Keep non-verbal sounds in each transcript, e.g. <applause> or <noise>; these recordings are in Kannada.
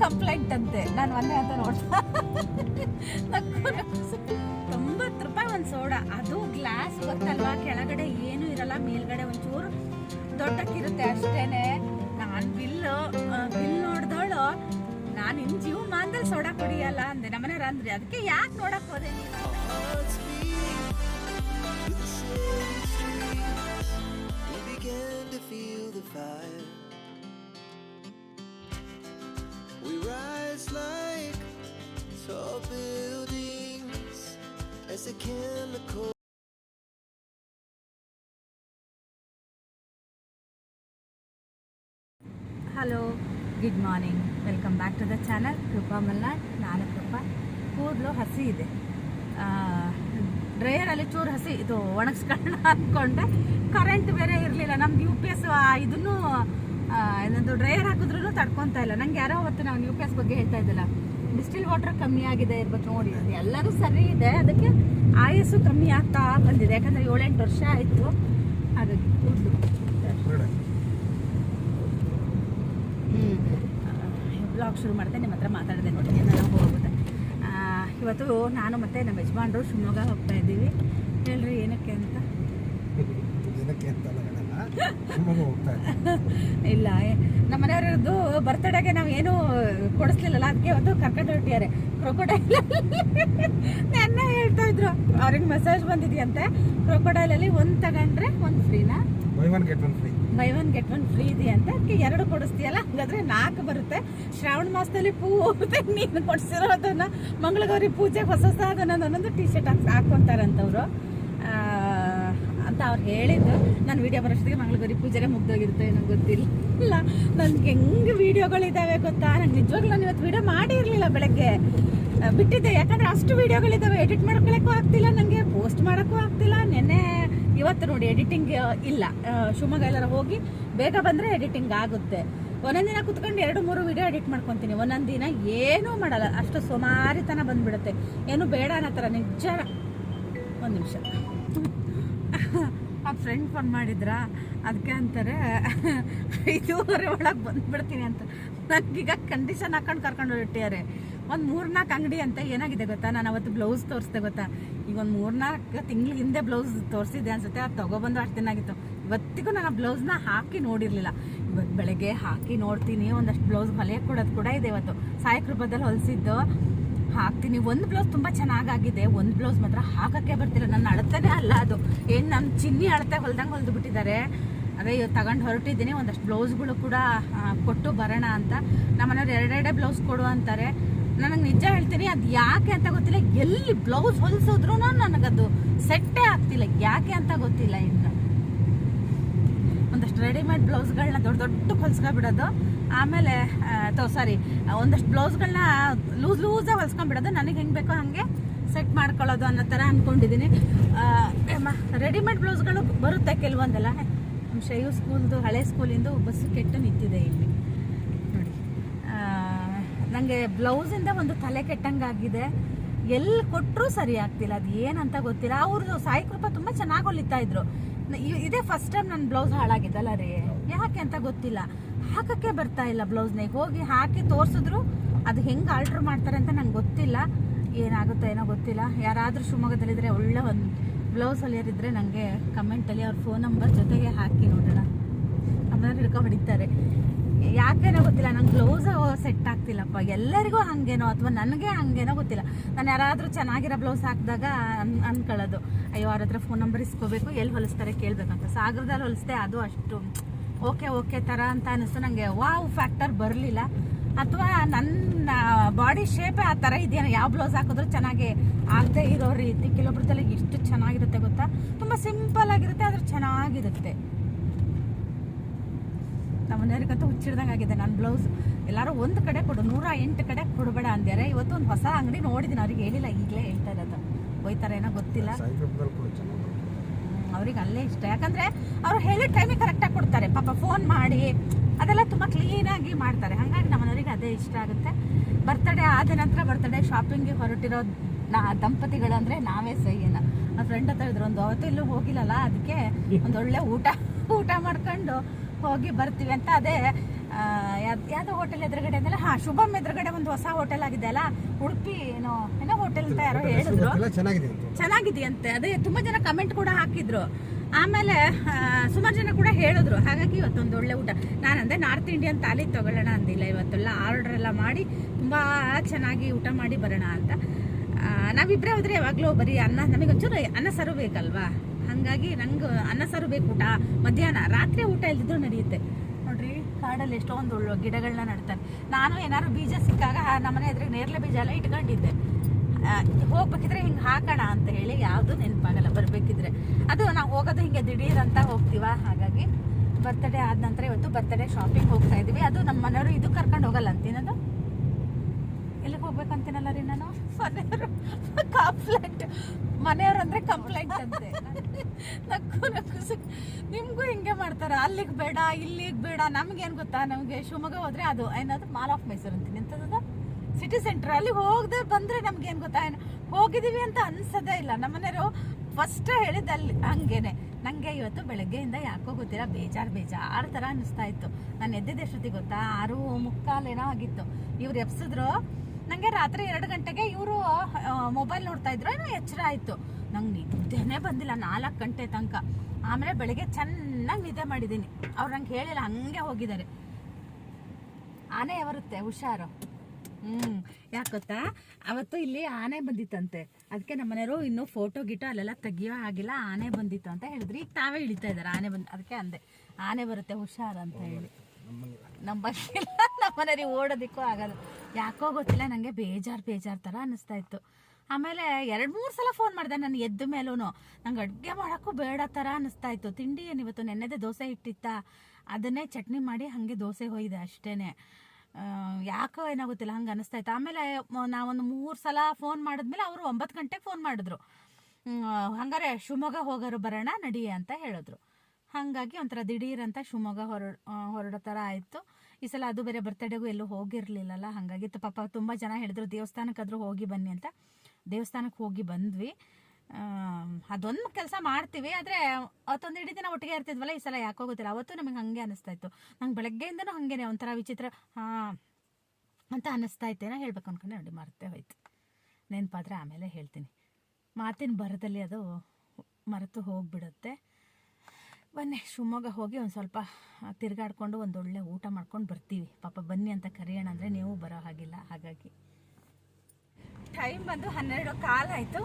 ಕಂಪ್ಲೇಂಟ್ ಅಂತೆ. ನಾನು ಒಂದೇ ಅಂತ ನೋಡ್ತಾ. ತೊಂಬತ್ತು ರೂಪಾಯಿ ಒಂದು ಸೋಡಾ. ಅದು ಗ್ಲಾಸ್ ಗೊತ್ತಲ್ವಾ? ಕೆಳಗಡೆ ಏನು ಇರಲ್ಲ, ಮೇಲ್ಗಡೆ ಒಂಚೂರು ದೊಡ್ಡಕ್ಕಿರುತ್ತೆ ಅಷ್ಟೇನೆ. ನಾನು ಬಿಲ್ ಬಿಲ್ ನೋಡ್ದವಳು ನಾನು ಇನ್ ಜೀವಮಾನದಲ್ಲಿ ಸೋಡಾ ಕುಡಿಯಲ್ಲ ಅಂದೆ. ನಮ್ಮನೆಯವ್ರು ಅಂದ್ರೆ, ಅದಕ್ಕೆ ಯಾಕೆ ನೋಡಕ್ ಹೋದೆ ನೀನು? Feel. Rise like tall buildings as a chemical. Hello good morning welcome back to the channel Krupa Malnad ನಾನು ಕೃಪಾ ಕೂದಲು ಹಸಿ ಇದೆ. ಡ್ರೈಯರಲ್ಲಿ ಚೂರು ಹಸಿ, ಇದು ಒಣಗಿಸ್ಕೊಳ್ಳೋಣ ಅಂದ್ಕೊಂಡೆ ಕರೆಂಟ್ ಬೇರೆ ಇರಲಿಲ್ಲ. ನಮ್ದು ಯು ಪಿ ಎಸ್ ಇದನ್ನು ಏನೊಂದು ಡ್ರೈಯರ್ ಹಾಕಿದ್ರು ತಡ್ಕೊತಾ ಇಲ್ಲ. ನಂಗೆ ಯಾರೋ ಅವತ್ತು ನಾವು ನ್ಯೂ ಎಸ್ ಬಗ್ಗೆ ಹೇಳ್ತಾ ಇದ್ದಿಲ್ಲ ಡಿಸ್ಟಿಲ್ ವಾಟರ್ ಕಮ್ಮಿ ಆಗಿದೆ ಇರ್ಬೇಕು ನೋಡಿ. ಎಲ್ಲರೂ ಸರಿ ಇದೆ. ಅದಕ್ಕೆ ಆಯಸ್ಸು ಕಮ್ಮಿ ಆಗ್ತಾ ಬಂದಿದೆ. ಯಾಕಂದರೆ ಏಳೆಂಟು ವರ್ಷ ಆಯಿತು. ಹಾಗಾಗಿ ಕೂದಲು ಬ್ಲಾಗ್ ಶುರು ಮಾಡಿದೆ ನಿಮ್ಮ ಹತ್ರ ಮಾತಾಡಿದೆ ನೋಡಿ. ಹೋಗುತ್ತೆ ಇವತ್ತು ನಾನು ಮತ್ತೆ ನಮ್ಮ ಯಜಮಾನ್ರು ಶಿವಮೊಗ್ಗ ಹೋಗ್ತಾ ಇದ್ದೀವಿ. ಹೇಳ್ರಿ, ಏನಕ್ಕೆ ಅಂತ? ಏನಕ್ಕೆ ಅಂತ <laughs> ಇಲ್ಲ ನಮ್ಮ ಮನೆಯವ್ರದ್ದು ಬರ್ತಡೆಗೆ ನಾವು ಏನು ಕೊಡಿಸ್ಲಿಲ್ಲಲ್ಲ ಅದಕ್ಕೆ ಒಂದು ಕರ್ಕೊಂಡು ಹೊರಟಿದ್ದಾರೆ. ಕ್ರೊಕೊಡೈಲ್ <laughs> ನೆನ್ನೆ ಹೇಳ್ತಾ ಇದ್ರು ಅವ್ರಿಗೆ ಮೆಸೇಜ್ ಬಂದಿದೆಯಂತೆ. ಕ್ರೊಕೊಡೈಲಲ್ಲಿ ಒಂದ್ ತಗೊಂಡ್ರೆ ಒಂದ್ ಫ್ರೀನಾ buy one get one free buy one get one free ಇದೆ ಅಂತ ಅದಕ್ಕೆ ಎರಡು ಕೊಡಿಸ್ತೀಯಲ್ಲ ಹಾಗಾದ್ರೆ ನಾಲ್ಕು ಬರುತ್ತೆ. ಶ್ರಾವಣ ಮಾಸದಲ್ಲಿ ಪೂರ್ತಿ ನೀನು ಕೊಡಿಸಿರೋದನ್ನ ಮಂಗಳಗೌರಿ ಪೂಜೆಗೆ ಹೊಸ ಹೊಸ ಒಂದೊಂದು ಟಿ ಶರ್ಟ್ ಹಾಕ್ಸ್ ಹಾಕೊಂತಾರಂತವ್ರು ಅಂತ ಅವ್ರು ಹೇಳಿದ್ದು. ನಾನು ವಿಡಿಯೋ ಬರೋಷ್ಟಿಗೆ ಮಂಗಳಗೌರಿ ಪೂಜೆನೇ ಮುಗ್ದೋಗಿರುತ್ತೆ ಏನೋ ಗೊತ್ತಿಲ್ಲ. ಇಲ್ಲ, ನನ್ಗೆ ಹೆಂಗೆ ವಿಡಿಯೋಗಳಿದ್ದಾವೆ ಗೊತ್ತಾ? ನಂಗೆ ನಿಜವಾಗ್ಲೂ ನಾನು ಇವತ್ತು ವಿಡಿಯೋ ಮಾಡಿರಲಿಲ್ಲ ಬೆಳಗ್ಗೆ. ಬಿಟ್ಟಿದ್ದೆ. ಯಾಕಂದ್ರೆ ಅಷ್ಟು ವೀಡಿಯೋಗಳಿದ್ದಾವೆ ಎಡಿಟ್ ಮಾಡ್ಕೊಳಕ್ಕೂ ಆಗ್ತಿಲ್ಲ ನನಗೆ ಪೋಸ್ಟ್ ಮಾಡೋಕ್ಕೂ ಆಗ್ತಿಲ್ಲ. ನೆನ್ನೆ ಇವತ್ತು ನೋಡಿ ಎಡಿಟಿಂಗ್ ಇಲ್ಲ. ಶಿವಮೊಗ್ಗ ಎಲ್ಲರ ಹೋಗಿ ಬೇಗ ಬಂದರೆ ಎಡಿಟಿಂಗ್ ಆಗುತ್ತೆ. ಒಂದೊಂದು ದಿನ ಕುತ್ಕೊಂಡು ಎರಡು, ಮೂರು ವಿಡಿಯೋ ಎಡಿಟ್ ಮಾಡ್ಕೊತೀನಿ. ಒಂದೊಂದು ದಿನ ಏನೂ ಮಾಡಲ್ಲ. ಅಷ್ಟು ಸುಮಾರಿತನ ಬಂದ್ಬಿಡುತ್ತೆ. ಏನು ಬೇಡ ಅನ್ನೋ ಥರ ನಿಜ ಒಂದು ನಿಮಿಷ. ಆ ಫ್ರೆಂಡ್ ಫೋನ್ ಮಾಡಿದ್ರ? ಅದಕ್ಕೆ ಅಂತಾರೆ ಐದೂವರೆ ಒಳಗೆ ಬಂದ್ಬಿಡ್ತೀನಿ ಅಂತ. ನನಗೀಗ ಕಂಡೀಷನ್ ಹಾಕೊಂಡು ಕರ್ಕೊಂಡು ಹೊರಟಿದ್ದಾರೆ ಒಂದು ಮೂರ್ನಾಲ್ಕು ಅಂಗಡಿ ಅಂತ ಏನಾಗಿದೆ ಗೊತ್ತಾ? ನಾನು ಅವತ್ತು ಬ್ಲೌಸ್ ತೋರಿಸ್ದೆ ಗೊತ್ತಾ? ಈಗ ಒಂದು ಮೂರ್ನಾಲ್ಕು ತಿಂಗಳ ಹಿಂದೆ ಬ್ಲೌಸ್ ತೋರಿಸಿದ್ದೆ ಅನ್ಸುತ್ತೆ, ಅದು ತೊಗೊಬಂದು ಅಷ್ಟು ದಿನ ಇವತ್ತಿಗೂ ನಾನು ಆ ಬ್ಲೌಸ್ನ ಹಾಕಿ ನೋಡಿರಲಿಲ್ಲ. ಇವತ್ತು ಬೆಳಗ್ಗೆ ಹಾಕಿ ನೋಡ್ತೀನಿ, ಒಂದಷ್ಟು ಬ್ಲೌಸ್ ಹೊಲಿಯಕ್ಕೆ ಕೊಡೋದು ಕೂಡ ಇದೆ ಇವತ್ತು. ಸಾಯಕ್ ರೂಪದಲ್ಲಿ ಹೊಲಿಸಿದ್ದು. ಹಾಕ್ತೀನಿ. ಒಂದು ಬ್ಲೌಸ್ ತುಂಬ ಚೆನ್ನಾಗಾಗಿದೆ. ಒಂದು ಬ್ಲೌಸ್ ಮಾತ್ರ ಹಾಕಕ್ಕೆ ಬರ್ತಿಲ್ಲ ನನ್ನ ಅಳತೆನೇ ಅಲ್ಲ ಅದು. ಏನು ನನ್ನ ಚಿನ್ನಿ ಅಳತೆ ಹೊಲ್ದಂಗೆ ಹೊಲ್ದು ಬಿಟ್ಟಿದ್ದಾರೆ ಅದೇ ಇವತ್ತು ತಗೊಂಡು ಹೊರಟಿದ್ದೀನಿ. ಒಂದಷ್ಟು ಬ್ಲೌಸ್ಗಳು ಕೂಡ ಕೊಟ್ಟು ಬರೋಣ ಅಂತ. ನಮ್ಮನೆಯವ್ರು ಎರಡೆರಡೆ ಬ್ಲೌಸ್ ಕೊಡು ಅಂತಾರೆ. ನನಗೆ ನಿಜ ಹೇಳ್ತೀನಿ, ಅದು ಯಾಕೆ ಅಂತ ಗೊತ್ತಿಲ್ಲ. ಎಲ್ಲಿ ಬ್ಲೌಸ್ ಹೊಲಿಸಿದ್ರು ನನಗದು ಸೆಟ್ಟೇ ಆಗ್ತಿಲ್ಲ. ಯಾಕೆ ಅಂತ ಗೊತ್ತಿಲ್ಲ ಇನ್ನು. ಒಂದಷ್ಟು ರೆಡಿಮೇಡ್ ಬ್ಲೌಸ್ಗಳನ್ನ ದೊಡ್ಡ ದೊಡ್ಡ ಹೊಲ್ಸ್ಕೊಬಿಡೋದು. ಆಮೇಲೆ ಸಾರಿ ಒಂದಷ್ಟು ಬ್ಲೌಸ್ಗಳನ್ನ ಲೂಸ್ ಲೂಸಾಗಿ ಹೊಲ್ಸ್ಕೊಂಡ್ಬಿಡೋದು. ನನಗೆ ಹೆಂಗೆ ಬೇಕೋ ಹಾಗೆ ಸೆಟ್ ಮಾಡ್ಕೊಳ್ಳೋದು ಅನ್ನೋ ಥರ ಅಂದ್ಕೊಂಡಿದ್ದೀನಿ ರೆಡಿಮೇಡ್ ಬ್ಲೌಸ್ಗಳು ಬರುತ್ತೆ ಕೆಲವೊಂದೆಲ್ಲ. ನಮ್ಮ ಶೈವ್ ಸ್ಕೂಲ್ದು, ಹಳೆ ಸ್ಕೂಲಿಂದು ಬಸ್ಸು ಕೆಟ್ಟು ನಿಂತಿದೆ ಇಲ್ಲಿ. ನೋಡಿ. ನನಗೆ ಬ್ಲೌಸಿಂದ ಒಂದು ತಲೆ ಕೆಟ್ಟಂಗಾಗಿದೆ. ಎಲ್ಲಿ ಕೊಟ್ಟರೂ ಸರಿ ಆಗ್ತಿಲ್ಲ. ಅದು ಏನಂತ ಗೊತ್ತಿಲ್ಲ. ಅವ್ರದ್ದು ಸಾಯಿ ಕೃಪಾ ತುಂಬ ಚೆನ್ನಾಗಿ ಹೊಲಿತಾ ಇದ್ರು. ಇದೇ ಫಸ್ಟ್ ಟೈಮ್ ನನ್ನ ಬ್ಲೌಸ್ ಹಾಳಾಗಿದ್ದಲ್ಲ ರೀ. ಯಾಕೆ ಅಂತ ಗೊತ್ತಿಲ್ಲ. ಹಾಕಕ್ಕೆ ಬರ್ತಾ ಇಲ್ಲ ಬ್ಲೌಸ್ನಾಗ ಹೋಗಿ ಹಾಕಿ ತೋರಿಸಿದ್ರು ಅದು ಹೆಂಗೆ ಆಲ್ಟ್ರ್ ಮಾಡ್ತಾರೆ ಅಂತ ನಂಗೆ ಗೊತ್ತಿಲ್ಲ. ಏನಾಗುತ್ತೋ ಏನೋ ಗೊತ್ತಿಲ್ಲ. ಯಾರಾದರೂ ಶಿವಮೊಗ್ಗದಲ್ಲಿದ್ದರೆ ಒಳ್ಳೆ ಒಂದು ಬ್ಲೌಸ್ ಹೊಲಿಯೋರಿದ್ರೆ ನನಗೆ ಕಮೆಂಟಲ್ಲಿ ಅವ್ರ ಫೋನ್ ನಂಬರ್ ಜೊತೆಗೆ ಹಾಕಿ ನೋಡೋಣ. ಆಮೇಲೆ ಹಿಡ್ಕೊಂಡು ಹೊಡಿತಾರೆ. ಯಾಕೇನೋ ಗೊತ್ತಿಲ್ಲ, ನಂಗೆ ಬ್ಲೌಸ್ ಸೆಟ್ ಆಗ್ತಿಲ್ಲಪ್ಪ. ಎಲ್ಲರಿಗೂ ಹಂಗೇನೋ ಅಥವಾ ನನಗೆ ಹಂಗೇನೋ ಗೊತ್ತಿಲ್ಲ. ನಾನು ಯಾರಾದರೂ ಚೆನ್ನಾಗಿರೋ ಬ್ಲೌಸ್ ಹಾಕಿದಾಗ ಅನ್, ಅನ್ಕೊಳ್ಳೋದು. ಅಯ್ಯೋ ಅವ್ರ ಹತ್ರ ಫೋನ್ ನಂಬರ್ ಇಸ್ಕೋಬೇಕು, ಎಲ್ಲಿ ಹೊಲಿಸ್ತಾರೆ ಕೇಳಬೇಕಂತ. ಸಾಗರದಲ್ಲಿ ಹೊಲಿಸ್ದೆ, ಅದು ಅಷ್ಟು ಓಕೆ ಓಕೆ ಥರ ಅಂತ ಅನ್ನಿಸ್ತು ನನಗೆ ವಾವ್ ಫ್ಯಾಕ್ಟರ್ ಬರಲಿಲ್ಲ. ಅಥವಾ ನನ್ನ ಬಾಡಿ ಶೇಪೇ ಆ ಥರ ಇದೆಯಾ ಯಾವ ಬ್ಲೌಸ್ ಹಾಕಿದ್ರು ಚೆನ್ನಾಗಿ ಆಗದೆ ಇರೋ ರೀತಿ. ಕೆಲವೊಬ್ರ ತಲೆ ಎಷ್ಟು ಚೆನ್ನಾಗಿರುತ್ತೆ ಗೊತ್ತಾ? ತುಂಬ ಸಿಂಪಲ್ ಆಗಿರುತ್ತೆ, ಆದರೆ ಚೆನ್ನಾಗಿರುತ್ತೆ. ನಮ್ಮ ಮನೆಯವ್ರಿಗಂತೂ ಹುಚ್ಚಿಡ್ದಂಗೆ ಆಗಿದೆ. ನನ್ನ ಬ್ಲೌಸ್ ಎಲ್ಲರೂ ಒಂದು ಕಡೆ ಕೊಡು ನೂರ ಎಂಟು ಕಡೆ ಕೊಡಬೇಡ ಅಂದ್ಯಾರೆ. ಇವತ್ತು ಒಂದು ಹೊಸ ಅಂಗಡಿ ನೋಡಿದ್ದೀನಿ ಅವ್ರಿಗೆ ಹೇಳಿಲ್ಲ ಈಗಲೇ ಹೇಳ್ತಾ ಇರೋದು. ಹೋಯ್ತಾರೆ ಏನೋ ಗೊತ್ತಿಲ್ಲ. ಅವ್ರಿಗೆ ಅಲ್ಲೇ ಇಷ್ಟ. ಯಾಕಂದರೆ ಅವ್ರು ಹೇಳಿದ ಟೈಮಿಗೆ ಕರೆಕ್ಟಾಗಿ ಕೊಡ್ತಾರೆ. ಪಾಪ ಫೋನ್ ಮಾಡಿ ಅದೆಲ್ಲ ತುಂಬ ಕ್ಲೀನಾಗಿ ಮಾಡ್ತಾರೆ. ಹಾಗಾಗಿ ನಮ್ಮನೆಯವರಿಗೆ ಅದೇ ಇಷ್ಟ ಆಗುತ್ತೆ. ಬರ್ತಡೇ ಆದ ನಂತರ ಬರ್ತಡೇ ಶಾಪಿಂಗ್ಗೆ ಹೊರಟಿರೋ ನಾ ದಂಪತಿಗಳು ಅಂದರೆ ನಾವೇ ಸೈಯನ ಆ ಫ್ರೆಂಡ್ ಹತ್ರ ಇದ್ರು ಒಂದು ಅವತ್ತು ಎಲ್ಲೂ ಹೋಗಿಲ್ಲಲ್ಲ ಅದಕ್ಕೆ ಒಂದೊಳ್ಳೆ ಊಟ ಊಟ ಮಾಡ್ಕೊಂಡು ಹೋಗಿ ಬರ್ತೀವಿ ಅಂತ ಅದೇ ಯಾವ್ದು ಹೋಟೆಲ್ ಎದುರುಗಡೆ ಅಂದ್ರೆ ಹಾ ಶುಭಮ್ ಎದುರುಗಡೆ ಒಂದು ಹೊಸ ಹೋಟೆಲ್ ಆಗಿದೆ ಅಲ್ಲ? ಉಡುಪಿ ಏನೋ ಏನೋ ಹೋಟೆಲ್ ಅಂತ ಯಾರೋ ಹೇಳಿದ್ರು. ಚೆನ್ನಾಗಿದೆಯಂತೆ. ಅದೇ ತುಂಬಾ ಜನ ಕಮೆಂಟ್ ಕೂಡ ಹಾಕಿದ್ರು. ಆಮೇಲೆ ಸುಮಾರು ಜನ ಕೂಡ ಹೇಳಿದ್ರು. ಹಾಗಾಗಿ ಇವತ್ತೊಂದು ಒಳ್ಳೆ ಊಟ. ನಾನು ಅಂದೆ ನಾರ್ತ್ ಇಂಡಿಯನ್ ತಾಲಿ ತಗೊಳ್ಳೋಣ ಅಂದಿಲ್ಲ ಇವತ್ತೆಲ್ಲ ಆರ್ಡರ್ ಎಲ್ಲ ಮಾಡಿ ತುಂಬಾ ಚೆನ್ನಾಗಿ ಊಟ ಮಾಡಿ ಬರೋಣ ಅಂತ. ನಾವಿಬ್ರೆ ನಾವಿಬ್ರೇ ಹೋದ್ರೆ ಯಾವಾಗಲೂ ಬರೀ ಅನ್ನ ನಮಗೆ ಒಂಚೂರು ಅನ್ನ ಸಾರು ಬೇಕಲ್ವಾ? ಹಾಗಾಗಿ ನಂಗೆ ಅನ್ನ ಸಾರು ಬೇಕು ಊಟ. ಮಧ್ಯಾಹ್ನ ರಾತ್ರಿ ಊಟ ಇಲ್ದಿದ್ರು ನಡೆಯುತ್ತೆ. ನೋಡ್ರಿ, ಕಾಡಲ್ಲಿ ಎಷ್ಟೊಂದು ಒಳ್ಳೆ ಗಿಡಗಳನ್ನ ನಡ್ತಾರೆ. ನಾನು ಏನಾದ್ರು ಬೀಜ ಸಿಕ್ಕಾಗ ನಮ್ಮನೆ ಎದುರಿಗೆ ನೇರಳೆ ಬೀಜ ಎಲ್ಲ ಇಟ್ಕೊಂಡಿದ್ದೆ. ಹೋಗ್ಬೇಕಿದ್ರೆ ಹಿಂಗೆ ಹಾಕೋಣ ಅಂತ ಹೇಳಿ ಯಾವುದು ನೆನಪಾಗಲ್ಲ, ಬರಬೇಕಿದ್ರೆ. ಅದು ನಾವು ಹೋಗೋದು ಹಿಂಗೆ ದಿಢೀರ್ ಅಂತ ಹೋಗ್ತೀವ? ಹಾಗಾಗಿ ಬರ್ತಡೇ ಆದ ನಂತರ ಇವತ್ತು ಬರ್ತಡೇ ಶಾಪಿಂಗ್ ಹೋಗ್ತಾ ಇದೀವಿ ಅದು ನಮ್ಮ ಮನೆಯವರು ಇದು ಕರ್ಕೊಂಡು ಹೋಗಲ್ಲ ಅಂತೀನದು? ಎಲ್ಲಿಗೆ ಹೋಗ್ಬೇಕಂತೀನಲ್ಲ ರೀ ನಾನು? ಮನೆಯವರು ಕಂಪ್ಲೇಂಟ್. ಮನೆಯವ್ರು ಅಂದ್ರೆ ಕಂಪ್ಲೇಂಟ್ ಅಂತೆ. ನಕ್ಕು ನಕ್ಕು ನಿಮ್ಗೂ ಹಿಂಗೆ ಮಾಡ್ತಾರೆ. ಅಲ್ಲಿಗೆ ಬೇಡ, ಇಲ್ಲಿಗೆ ಬೇಡ. ನಮ್ಗೇನು ಗೊತ್ತಾ? ನಮಗೆ ಶಿವಮೊಗ್ಗ ಹೋದ್ರೆ ಅದು ಏನಾದ್ರು ಮಾಲ್ ಆಫ್ ಮೈಸೂರು ಅಂತೀನಿ ಎಂಥದ್ದು ಸಿಟಿ ಸೆಂಟರ್ ಅಲ್ಲಿ ಹೋಗದೆ ಬಂದರೆ ನಮ್ಗೇನು ಗೊತ್ತಾ? ಏನು ಹೋಗಿದೀವಿ ಅಂತ ಅನ್ಸೋದೇ ಇಲ್ಲ. ನಮ್ಮನೆಯವರು ಫಸ್ಟ್ ಹೇಳಿದ್ದು ಅಲ್ಲಿ ಹಂಗೇನೆ. ನನಗೆ ಇವತ್ತು ಬೆಳಗ್ಗೆಯಿಂದ ಯಾಕೋ ಗೊತ್ತಿಲ್ಲ, ಬೇಜಾರ್ ಬೇಜಾರ್ ತರ ಅನಿಸ್ತಾ ಇತ್ತು. ನಾನು ಎದ್ದಿದ್ದೆ ಎಷ್ಟೊತ್ತಿಗೆ ಗೊತ್ತಾ? ಆರು ಮುಕ್ಕಾಲ್ ಏನೋ ಆಗಿತ್ತು. ಇವ್ರು ಎಪ್ಸಿದ್ರು ನಂಗೆ ರಾತ್ರಿ ಎರಡು ಗಂಟೆಗೆ ಇವರು ಮೊಬೈಲ್ ನೋಡ್ತಾ ಇದ್ರು. ಏನೋ ಎಚ್ಚರ ಆಯ್ತು. ನಂಗೆ ನಿದ್ದೆನೇ ಬಂದಿಲ್ಲ, ನಾಲ್ಕು ಗಂಟೆ ತನಕ. ಆಮೇಲೆ ಬೆಳಗ್ಗೆ ಚೆನ್ನಾಗಿ ನಿದ್ದೆ ಮಾಡಿದ್ದೀನಿ. ಅವ್ರು ನಂಗೆ ಹೇಳಿಲ್ಲ, ಹಂಗೆ ಹೋಗಿದ್ದಾರೆ. ಆನೆ ಬರುತ್ತೆ ಹುಷಾರು. ಹ್ಮ್. ಯಾಕೆ ಗೊತ್ತಾ? ಅವತ್ತು ಇಲ್ಲಿ ಆನೆ ಬಂದಿತ್ತಂತೆ. ಅದಕ್ಕೆ ನಮ್ಮ ಮನೆಯವರು ಇನ್ನೂ ಫೋಟೋ ಗಿಟೋ ಅಲ್ಲೆಲ್ಲ ತೆಗಿಯೋ ಆಗಿಲ್ಲ ಆನೆ ಬಂದಿತ್ತು ಅಂತ ಹೇಳಿದ್ರು. ಈಗ ತಾವೇ ಇಳಿತಾ ಇದ್ದಾರೆ ಆನೆ ಬಂದು ಅದಕ್ಕೆ ಅಂದೆ. ಆನೆ ಬರುತ್ತೆ, ಹುಷಾರು ಅಂತ ಹೇಳಿ. ನಮ್ಮ ಬಂದಿಲ್ಲ ಮನೇಲಿ ಓಡೋದಿಕ್ಕೂ ಆಗಲ್ಲ. ಯಾಕೋ ಗೊತ್ತಿಲ್ಲ ನನಗೆ ಬೇಜಾರು ಬೇಜಾರು ಥರ ಅನ್ನಿಸ್ತಾ ಇತ್ತು. ಆಮೇಲೆ ಎರಡು ಮೂರು ಸಲ ಫೋನ್ ಮಾಡಿದೆ, ನಾನು ಎದ್ದ ಮೇಲೂ ನಂಗೆ ಅಡುಗೆ ಮಾಡೋಕ್ಕೂ ಬೇಡ ಥರ ಅನ್ನಿಸ್ತಾ ಇತ್ತು. ತಿಂಡಿ ಏನಿವತ್ತು ನೆನ್ನೆದೇ ದೋಸೆ ಇಟ್ಟಿತ್ತ? ಅದನ್ನೇ ಚಟ್ನಿ ಮಾಡಿ ಹಾಗೆ ದೋಸೆ ಹೋಯಿದೆ ಅಷ್ಟೇನೆ. ಯಾಕೋ ಏನೋ ಗೊತ್ತಿಲ್ಲ, ಹಂಗೆ ಅನಿಸ್ತಾ ಇತ್ತು. ಆಮೇಲೆ ನಾವೊಂದು ಮೂರು ಸಲ ಫೋನ್ ಮಾಡಿದ್ಮೇಲೆ ಅವರು ಒಂಬತ್ತು ಗಂಟೆಗೆ ಫೋನ್ ಮಾಡಿದ್ರು. ಹಂಗಾರೆ ಶಿವಮೊಗ್ಗ ಹೋಗೋರು ಬರೋಣ, ನಡಿ ಅಂತ ಹೇಳಿದ್ರು. ಹಾಗಾಗಿ ಒಂಥರ ದಿಢೀರ್ ಅಂತ ಶಿವಮೊಗ್ಗ ಹೊರ ಹೊರಡೋ ಥರ ಆಯಿತು. ಈ ಸಲ ಅದು ಬೇರೆ ಬರ್ತಡೇಗೂ ಎಲ್ಲೂ ಹೋಗಿರಲಿಲ್ಲಲ್ಲ, ಹಾಗಾಗಿ ಪಾಪ ತುಂಬ ಜನ ಹೇಳಿದ್ರು, ದೇವಸ್ಥಾನಕ್ಕಾದರೂ ಹೋಗಿ ಬನ್ನಿ ಅಂತ. ದೇವಸ್ಥಾನಕ್ಕೆ ಹೋಗಿ ಬಂದ್ವಿ. ಅದೊಂದು ಕೆಲಸ ಮಾಡ್ತೀವಿ, ಆದರೆ ಅವತ್ತೊಂದು ಇಡೀ ದಿನ ಒಟ್ಟಿಗೆ ಇರ್ತಿದ್ವಲ್ಲ, ಈ ಸಲ ಯಾಕೋ ಗೊತ್ತಿಲ್ಲ ಅವತ್ತು ನಮಗೆ ಹಂಗೆ ಅನಿಸ್ತಾ ಇತ್ತು ನಂಗೆ ಬೆಳಗ್ಗೆಯಿಂದನೂ ಹಾಗೇನೆ, ಒಂಥರ ವಿಚಿತ್ರ, ಹಾಂ, ಅಂತ ಅನ್ನಿಸ್ತಾ ಇತ್ತೇನೋ ಹೇಳ್ಬೇಕು ಅನ್ಕೊಂಡು, ನೋಡಿ, ಮರೆತೇ ಹೋಯ್ತು. ನೆನಪಾದ್ರೆ ಆಮೇಲೆ ಹೇಳ್ತೀನಿ. ಮಾತಿನ ಬರದಲ್ಲಿ ಅದು ಮರೆತು ಹೋಗ್ಬಿಡುತ್ತೆ. ಬನ್ನಿ, ಶಿವಮೊಗ್ಗ ಹೋಗಿ ಒಂದು ಸ್ವಲ್ಪ ತಿರುಗಾಡ್ಕೊಂಡು ಒಂದು ಒಳ್ಳೆ ಊಟ ಮಾಡ್ಕೊಂಡು ಬರ್ತೀವಿ. ಪಾಪ ಬನ್ನಿ ಅಂತ ಕರೆಯೋಣ ಅಂದರೆ ನೀವು ಬರೋ ಹಾಗಿಲ್ಲ, ಹಾಗಾಗಿ. ಟೈಮ್ ಬಂದು ಹನ್ನೆರಡು ಕಾಲಾಯಿತು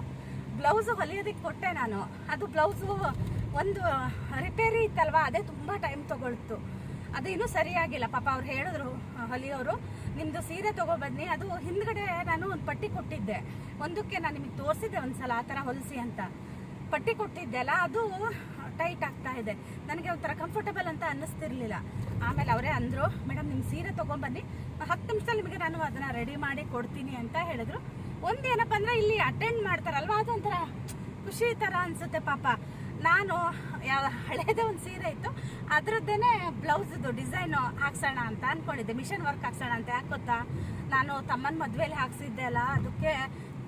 ಬ್ಲೌಸು ಹೊಲಿಯೋದಕ್ಕೆ ಕೊಟ್ಟೆ ನಾನು. ಅದು ಬ್ಲೌಸು ಒಂದು ರಿಪೇರಿ ಇತ್ತಲ್ವ? ಅದೇ ತುಂಬ ಟೈಮ್ ತೊಗೊಳ್ತು. ಅದು ಇನ್ನೂ ಸರಿಯಾಗಿಲ್ಲ ಪಾಪ ಅವ್ರು ಹೇಳಿದ್ರು ಹೊಲಿಯೋರು. ನಿಮ್ಮದು ಸೀರೆ ತೊಗೊಬನ್ನಿ ಅದು ಹಿಂದ್ಗಡೆ ನಾನು ಒಂದು ಪಟ್ಟಿ ಕೊಟ್ಟಿದ್ದೆ. ಒಂದಕ್ಕೆ ನಾನು ನಿಮಗೆ ತೋರಿಸಿದ್ದೆ ಒಂದು ಸಲ ಆ ಥರ ಹೊಲಿಸಿ ಅಂತ. ಪಟ್ಟಿ ಕೊಟ್ಟಿದ್ದೆ ಅಲ್ಲ ಅದು ಟೈಟ್ ಆಗ್ತಾ ಇದೆ. ನನಗೆ ಒಂಥರ ಕಂಫರ್ಟಬಲ್ ಅಂತ ಅನ್ನಿಸ್ತಿರ್ಲಿಲ್ಲ. ಆಮೇಲೆ ಅವರೇ ಅಂದರು, ಮೇಡಮ್ ನಿಮ್ಮ ಸೀರೆ ತೊಗೊಂಬನ್ನಿ. ಹತ್ತು ನಿಮಿಷದಲ್ಲಿ ನಿಮಗೆ ನಾನು ಅದನ್ನು ರೆಡಿ ಮಾಡಿ ಕೊಡ್ತೀನಿ ಅಂತ ಹೇಳಿದ್ರು. ಒಂದೇನಪ್ಪ ಅಂದರೆ ಇಲ್ಲಿ ಅಟೆಂಡ್ ಮಾಡ್ತಾರಲ್ವ? ಅದೊಂಥರ ಖುಷಿ ಥರ ಅನಿಸುತ್ತೆ ಪಾಪ. ನಾನು ಯಾವ ಹಳೇದೇ ಒಂದು ಸೀರೆ ಇತ್ತು. ಅದರದ್ದೇನೆ ಬ್ಲೌಸ್ದು ಡಿಸೈನು ಹಾಕ್ಸೋಣ ಅಂತ ಅಂದ್ಕೊಂಡಿದ್ದೆ ಮಿಷನ್ ವರ್ಕ್ ಹಾಕ್ಸೋಣ ಅಂತ. ಯಾಕೆ ಗೊತ್ತಾ? ನಾನು ತಮ್ಮನ ಮದುವೆಯಲ್ಲಿ ಹಾಕ್ಸಿದ್ದೆ ಅಲ್ಲ. ಅದಕ್ಕೆ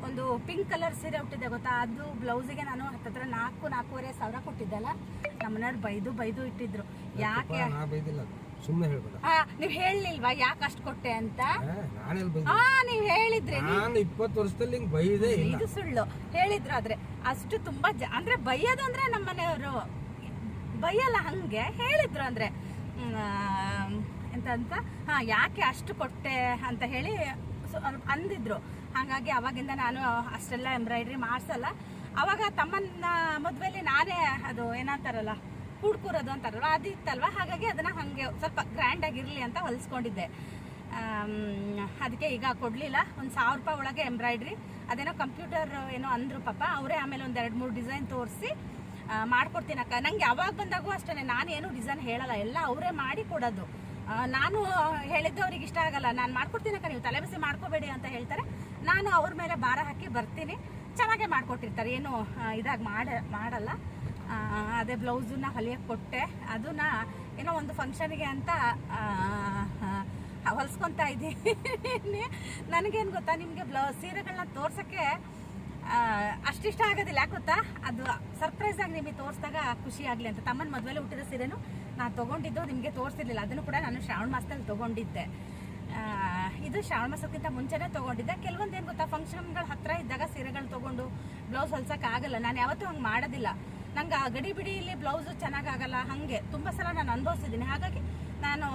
ಒಂದು ಪಿಂಕ್ ಕಲರ್ ಸೀರೆ ಹುಟ್ಟಿದೆ ಗೊತ್ತಾ? ಅದು ಬ್ಲೌಸಿಗೆ ನಾನು ಹತ್ತತ್ರ ನಾಲ್ಕು ನಾಲ್ಕೂವರೆ ಸಾವಿರ ಕೊಟ್ಟಿದ್ದಲ್ಲ? ನಮ್ಮನೆಯವ್ರು ಬೈದು ಬೈದು ಇಟ್ಟಿದ್ರು. ಯಾಕೆ? ಸುಮ್ಮನೆ ಹೇಳ್ಬೇಡ. ಹಾ ನೀವ್ ಹೇಳಿಲ್ವಾ ಯಾಕೆ ಅಷ್ಟು ಕೊಟ್ಟೆ ಅಂತ? ಹಾ ನೀವ್ ಹೇಳಿದ್ರೆ. ನಾನು ಇಪ್ಪತ್ತು ವರ್ಷದಲ್ಲಿ ಹಿಂಗ್ ಬೈದೇ ಇಲ್ಲ. ಇದು ಸುಳ್ಳು. ಹೇಳಿದ್ರು ಆದ್ರೆ ಅಷ್ಟು ತುಂಬಾ ಅಂದ್ರೆ ಬೈಯೋದು ಅಂದ್ರೆ ನಮ್ಮ ಮನೆಯವರು ಬೈಯಲ್ಲ ಹಂಗೆ. ಹೇಳಿದ್ರು ಅಂದ್ರೆ ಎಂತ ಅಂತ ಹಾ ಯಾಕೆ ಅಷ್ಟು ಕೊಟ್ಟೆ ಅಂತ ಹೇಳಿ ಅಂದಿದ್ರು. ಹಾಗಾಗಿ ಅವಾಗಿಂದ ನಾನು ಅಷ್ಟೆಲ್ಲ ಎಂಬ್ರಾಯ್ಡ್ರಿ ಮಾಡಿಸಲ್ಲ. ಅವಾಗ ತಮ್ಮನ ಮದುವೆಯಲ್ಲಿ ನಾನೇ ಅದು ಏನಂತಾರಲ್ಲ, ಕೂಡ್ಕೂರೋದು ಅಂತಾರಲ್ವ ಅದು ಇತ್ತಲ್ವ ಹಾಗಾಗಿ ಅದನ್ನ ಹಂಗೆ ಸ್ವಲ್ಪ ಗ್ರ್ಯಾಂಡ್ ಆಗಿರಲಿ ಅಂತ ಹೊಲಿಸ್ಕೊಂಡಿದ್ದೆ. ಅದಕ್ಕೆ ಈಗ ಕೊಡಲಿಲ್ಲ. ಒಂದು ಸಾವಿರ ರೂಪಾಯಿ ಒಳಗೆ ಎಂಬ್ರಾಯ್ಡ್ರಿ. ಅದೇನೋ ಕಂಪ್ಯೂಟರ್ ಏನೋ ಅಂದರು ಪಾಪ, ಅವರೇ ಆಮೇಲೆ ಒಂದು ಎರಡು ಮೂರು ಡಿಸೈನ್ ತೋರಿಸಿ ಮಾಡ್ಕೊಡ್ತೀನಕ್ಕ. ನಂಗೆ ಯಾವಾಗ ಬಂದಾಗೂ ಅಷ್ಟೇ ನಾನು ಏನು ಡಿಸೈನ್ ಹೇಳಲ್ಲ, ಎಲ್ಲ ಅವರೇ ಮಾಡಿ ಕೊಡೋದು. ನಾನು ಹೇಳಿದ್ದು ಅವ್ರಿಗೆ ಇಷ್ಟ ಆಗಲ್ಲ. ನಾನು ಮಾಡ್ಕೊಡ್ತೀನಿ ಅಕ್ಕ, ನೀವು ತಲೆ ಬಿಸಿ ಮಾಡ್ಕೋಬೇಡಿ ಅಂತ ಹೇಳ್ತಾರೆ. ನಾನು ಅವ್ರ ಮೇಲೆ ಭಾರ ಹಾಕಿ ಬರ್ತೀನಿ. ಚೆನ್ನಾಗೇ ಮಾಡ್ಕೊಟ್ಟಿರ್ತಾರೆ. ಏನು ಇದಾಗಿ ಮಾಡ, ಮಾಡಲ್ಲ. ಅದೇ ಬ್ಲೌಸನ್ನ ಹೊಲಿಯಕ್ಕೆ ಕೊಟ್ಟೆ. ಅದನ್ನ ಏನೋ ಒಂದು ಫಂಕ್ಷನ್ಗೆ ಅಂತ ಹೊಲಿಸ್ಕೊತಾ ಇದ್ದೀನಿ. ನನಗೇನು ಗೊತ್ತಾ? ನಿಮಗೆ ಬ್ಲೌ ಸೀರೆಗಳನ್ನ ತೋರ್ಸೋಕ್ಕೆ ಅಷ್ಟಿಷ್ಟ ಆಗೋದಿಲ್ಲ. ಯಾಕೆ ಗೊತ್ತಾ? ಅದು ಸರ್ಪ್ರೈಸ್ ಆಗಿ ನಿಮಗೆ ತೋರಿಸಿದಾಗ ಖುಷಿ ಆಗಲಿ ಅಂತ. ತಮ್ಮನ ಮದುವೆಲಿ ಹುಟ್ಟಿದ ಸೀರೆನು ನಾನು ತೊಗೊಂಡಿದ್ದು ನಿಮಗೆ ತೋರಿಸಿರ್ಲಿಲ್ಲ. ಅದನ್ನು ಕೂಡ ನಾನು ಶ್ರಾವಣ ಮಾಸದಲ್ಲಿ ತೊಗೊಂಡಿದ್ದೆ. ಇದು ಶ್ರಾವಣ ಮಾಸಕ್ಕಿಂತ ಮುಂಚೆನೇ ತೊಗೊಂಡಿದ್ದೆ. ಕೆಲವೊಂದು ಏನು ಗೊತ್ತಾ ಫಂಕ್ಷನ್ಗಳು ಹತ್ರ ಇದ್ದಾಗ ಸೀರೆಗಳು ತೊಗೊಂಡು ಬ್ಲೌಸ್ ಹೊಲ್ಸೋಕ್ಕಾಗಲ್ಲ ನಾನು ಯಾವತ್ತೂ ಹಂಗೆ ಮಾಡೋದಿಲ್ಲ. ನಂಗೆ ಆ ಗಡಿ ಬಿಡಿಯಲ್ಲಿ ಬ್ಲೌಸು ಚೆನ್ನಾಗಾಗಲ್ಲ ಹಾಗೆ. ತುಂಬ ಸಲ ನಾನು ಅನುಭವಿಸಿದ್ದೀನಿ ಹಾಗಾಗಿ ನಾನು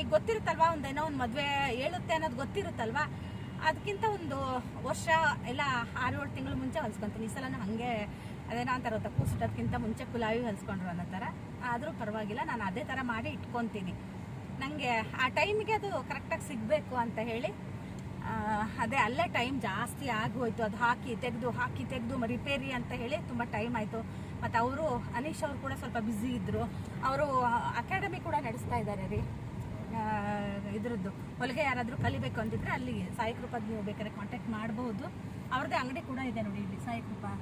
ಈಗ ಗೊತ್ತಿರುತ್ತಲ್ವಾ, ಒಂದು ಏನೋ ಒಂದು ಮದುವೆ ಹೇಳುತ್ತೆ ಅನ್ನೋದು ಗೊತ್ತಿರುತ್ತಲ್ವಾ? ಅದಕ್ಕಿಂತ ಒಂದು ವರ್ಷ ಇಲ್ಲ ಆರು ಏಳು ತಿಂಗಳು ಮುಂಚೆ ಹೊಲ್ಸ್ಕೊತೀನಿ. ಈ ನಾನು ಹಾಗೆ ಅದೇನೋ ಅಂತಾರೆ ತಪ್ಪು ಸುಟ್ಟೋದಕ್ಕಿಂತ ಮುಂಚೆ ಕುಲಾವಿ ಹಲ್ಸ್ಕೊಂಡ್ರು ಅನ್ನೋ ಥರ. ಆದರೂ ಪರವಾಗಿಲ್ಲ, ನಾನು ಅದೇ ಥರ ಮಾಡಿ ಇಟ್ಕೊತೀನಿ. ನನಗೆ ಆ ಟೈಮಿಗೆ ಅದು ಕರೆಕ್ಟಾಗಿ ಸಿಗಬೇಕು ಅಂತ ಹೇಳಿ ಅದೇ ಅಲ್ಲೇ ಟೈಮ್ ಜಾಸ್ತಿ ಆಗೋಯ್ತು. ಅದು ಹಾಕಿ ತೆಗೆದು ಹಾಕಿ ತೆಗೆದು ರಿಪೇರಿ ಅಂತ ಹೇಳಿ ತುಂಬ ಟೈಮ್ ಆಯಿತು. ಮತ್ತು ಅವರು, ಅನೀಶ್ ಅವರು ಕೂಡ ಸ್ವಲ್ಪ ಬ್ಯುಸಿ ಇದ್ದರು ಅವರು ಅಕಾಡೆಮಿ ಕೂಡ ನಡೆಸ್ತಾ ಇದ್ದಾರೆ ರೀ. ಇದರದ್ದು. ಹೊಲಿಗೆ ಯಾರಾದರೂ ಕಲಿಬೇಕು ಅಂತಿದ್ರೆ ಅಲ್ಲಿ ಸಾಯಿ ಕೃಪದ್ ನೀವು ಬೇಕಾದ್ರೆ ಕಾಂಟ್ಯಾಕ್ಟ್ ಮಾಡ್ಬೋದು. ಅವ್ರದ್ದೇ ಅಂಗಡಿ ಕೂಡ ಇದೆ ನೋಡಿ ಇಲ್ಲಿ ಸಾಯಿ ಕೃಪಾ